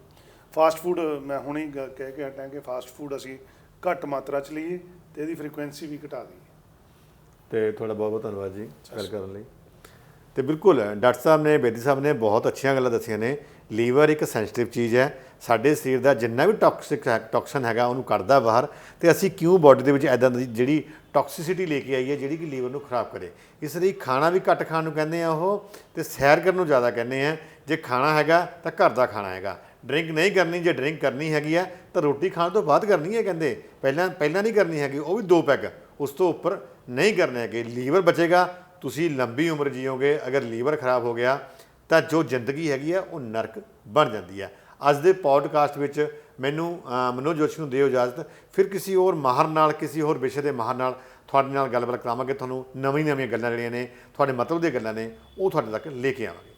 [SPEAKER 2] ਫਾਸਟ ਫੂਡ ਮੈਂ ਹੁਣੇ ਹੀ ਗ- ਕਹਿ ਕੇ ਹਟਾਂ ਕਿ ਫਾਸਟ ਫੂਡ ਅਸੀਂ ਘੱਟ ਮਾਤਰਾ ਚ ਲਈਏ ਤੇ ਇਹਦੀ ਫ੍ਰੀਕੁਐਂਸੀ ਵੀ ਘਟਾ ਦਈਏ।
[SPEAKER 1] ਤੇ ਤੁਹਾਡਾ ਬਹੁਤ ਬਹੁਤ ਧੰਨਵਾਦ ਜੀ ਗੱਲ ਕਰਨ ਲਈ। ਤੇ ਬਿਲਕੁਲ ਡਾਕਟਰ ਸਾਹਿਬ ਨੇ ਬੇਦੀ ਸਾਹਿਬ ਨੇ ਬਹੁਤ ਅੱਛੀਆਂ ਗੱਲਾਂ ਦੱਸੀਆਂ ਨੇ। ਲੀਵਰ ਇੱਕ ਸੈਂਸਿਟਿਵ ਚੀਜ਼ ਹੈ। ਸਾਡੇ ਸਰੀਰ ਦਾ ਜਿੰਨਾ ਵੀ ਟੌਕਸਿਕ ਟੌਕਸਨ ਹੈਗਾ, ਉਹਨੂੰ ਕੱਢਦਾ ਬਾਹਰ ਤੇ ਅਸੀਂ ਕਿਉਂ ਬਾਡੀ ਦੇ ਵਿੱਚ ਐਦਾਂ ਦੀ ਜਿਹੜੀ ਟੌਕਸਿਸਿਟੀ ਲੈ ਕੇ ਆਈ ਹੈ, ਜਿਹੜੀ ਕਿ ਲੀਵਰ ਨੂੰ ਖਰਾਬ ਕਰੇ। ਇਸ ਲਈ ਖਾਣਾ ਵੀ ਘੱਟ ਖਾਣ ਨੂੰ ਕਹਿੰਦੇ ਆ ਉਹ ਤੇ ਸੈਰ ਕਰਨ ਨੂੰ ਜ਼ਿਆਦਾ ਕਹਿੰਦੇ ਆ। ਜੇ ਖਾਣਾ ਹੈਗਾ ਤਾਂ ਘਰ ਦਾ ਖਾਣਾ ਹੈਗਾ। ਡਰਿੰਕ ਨਹੀਂ ਕਰਨੀ, ਜੇ ਡਰਿੰਕ ਕਰਨੀ ਹੈਗੀ ਆ, ਤਾਂ ਰੋਟੀ ਖਾਣ ਤੋਂ ਬਾਅਦ ਕਰਨੀ ਹੈ ਕਹਿੰਦੇ। ਪਹਿਲਾਂ ਪਹਿਲਾਂ ਨਹੀਂ ਕਰਨੀ ਹੈਗੀ, ਉਹ ਵੀ ਦੋ ਪੈਗ। ਉਸ ਤੋਂ ਉੱਪਰ ਨਹੀਂ ਕਰਨੇ ਹੈਗੇ। ਲੀਵਰ ਬਚੇਗਾ, ਤੁਸੀਂ ਲੰਬੀ ਉਮਰ ਜੀਓਗੇ, ਅਗਰ ਲੀਵਰ ਖਰਾਬ ਹੋ ਗਿਆ, ਤਾਂ ਜੋ ਜ਼ਿੰਦਗੀ ਹੈਗੀ ਆ, ਉਹ ਨਰਕ ਬਣ ਜਾਂਦੀ ਹੈ ਅੱਜ ਦੇ ਪੋਡਕਾਸਟ ਵਿੱਚ ਮੈਨੂੰ ਮਨੋਜ ਜੋਸ਼ੀ ਨੂੰ ਦਿਓ ਇਜਾਜ਼ਤ। ਫਿਰ ਕਿਸੇ ਹੋਰ ਮਾਹਰ ਨਾਲ, ਕਿਸੇ ਹੋਰ ਵਿਸ਼ੇ ਦੇ ਮਾਹਰ ਨਾਲ ਤੁਹਾਡੇ ਨਾਲ ਗੱਲਬਾਤ ਕਰਾਵਾਂਗੇ। ਤੁਹਾਨੂੰ ਨਵੀਂ ਨਵੀਆਂ ਗੱਲਾਂ ਜਿਹੜੀਆਂ ਨੇ, ਤੁਹਾਡੇ ਮਤਲਬ ਦੀਆਂ ਗੱਲਾਂ ਨੇ, ਉਹ ਤੁਹਾਡੇ ਤੱਕ ਲੈ ਕੇ ਆਵਾਂਗੇ।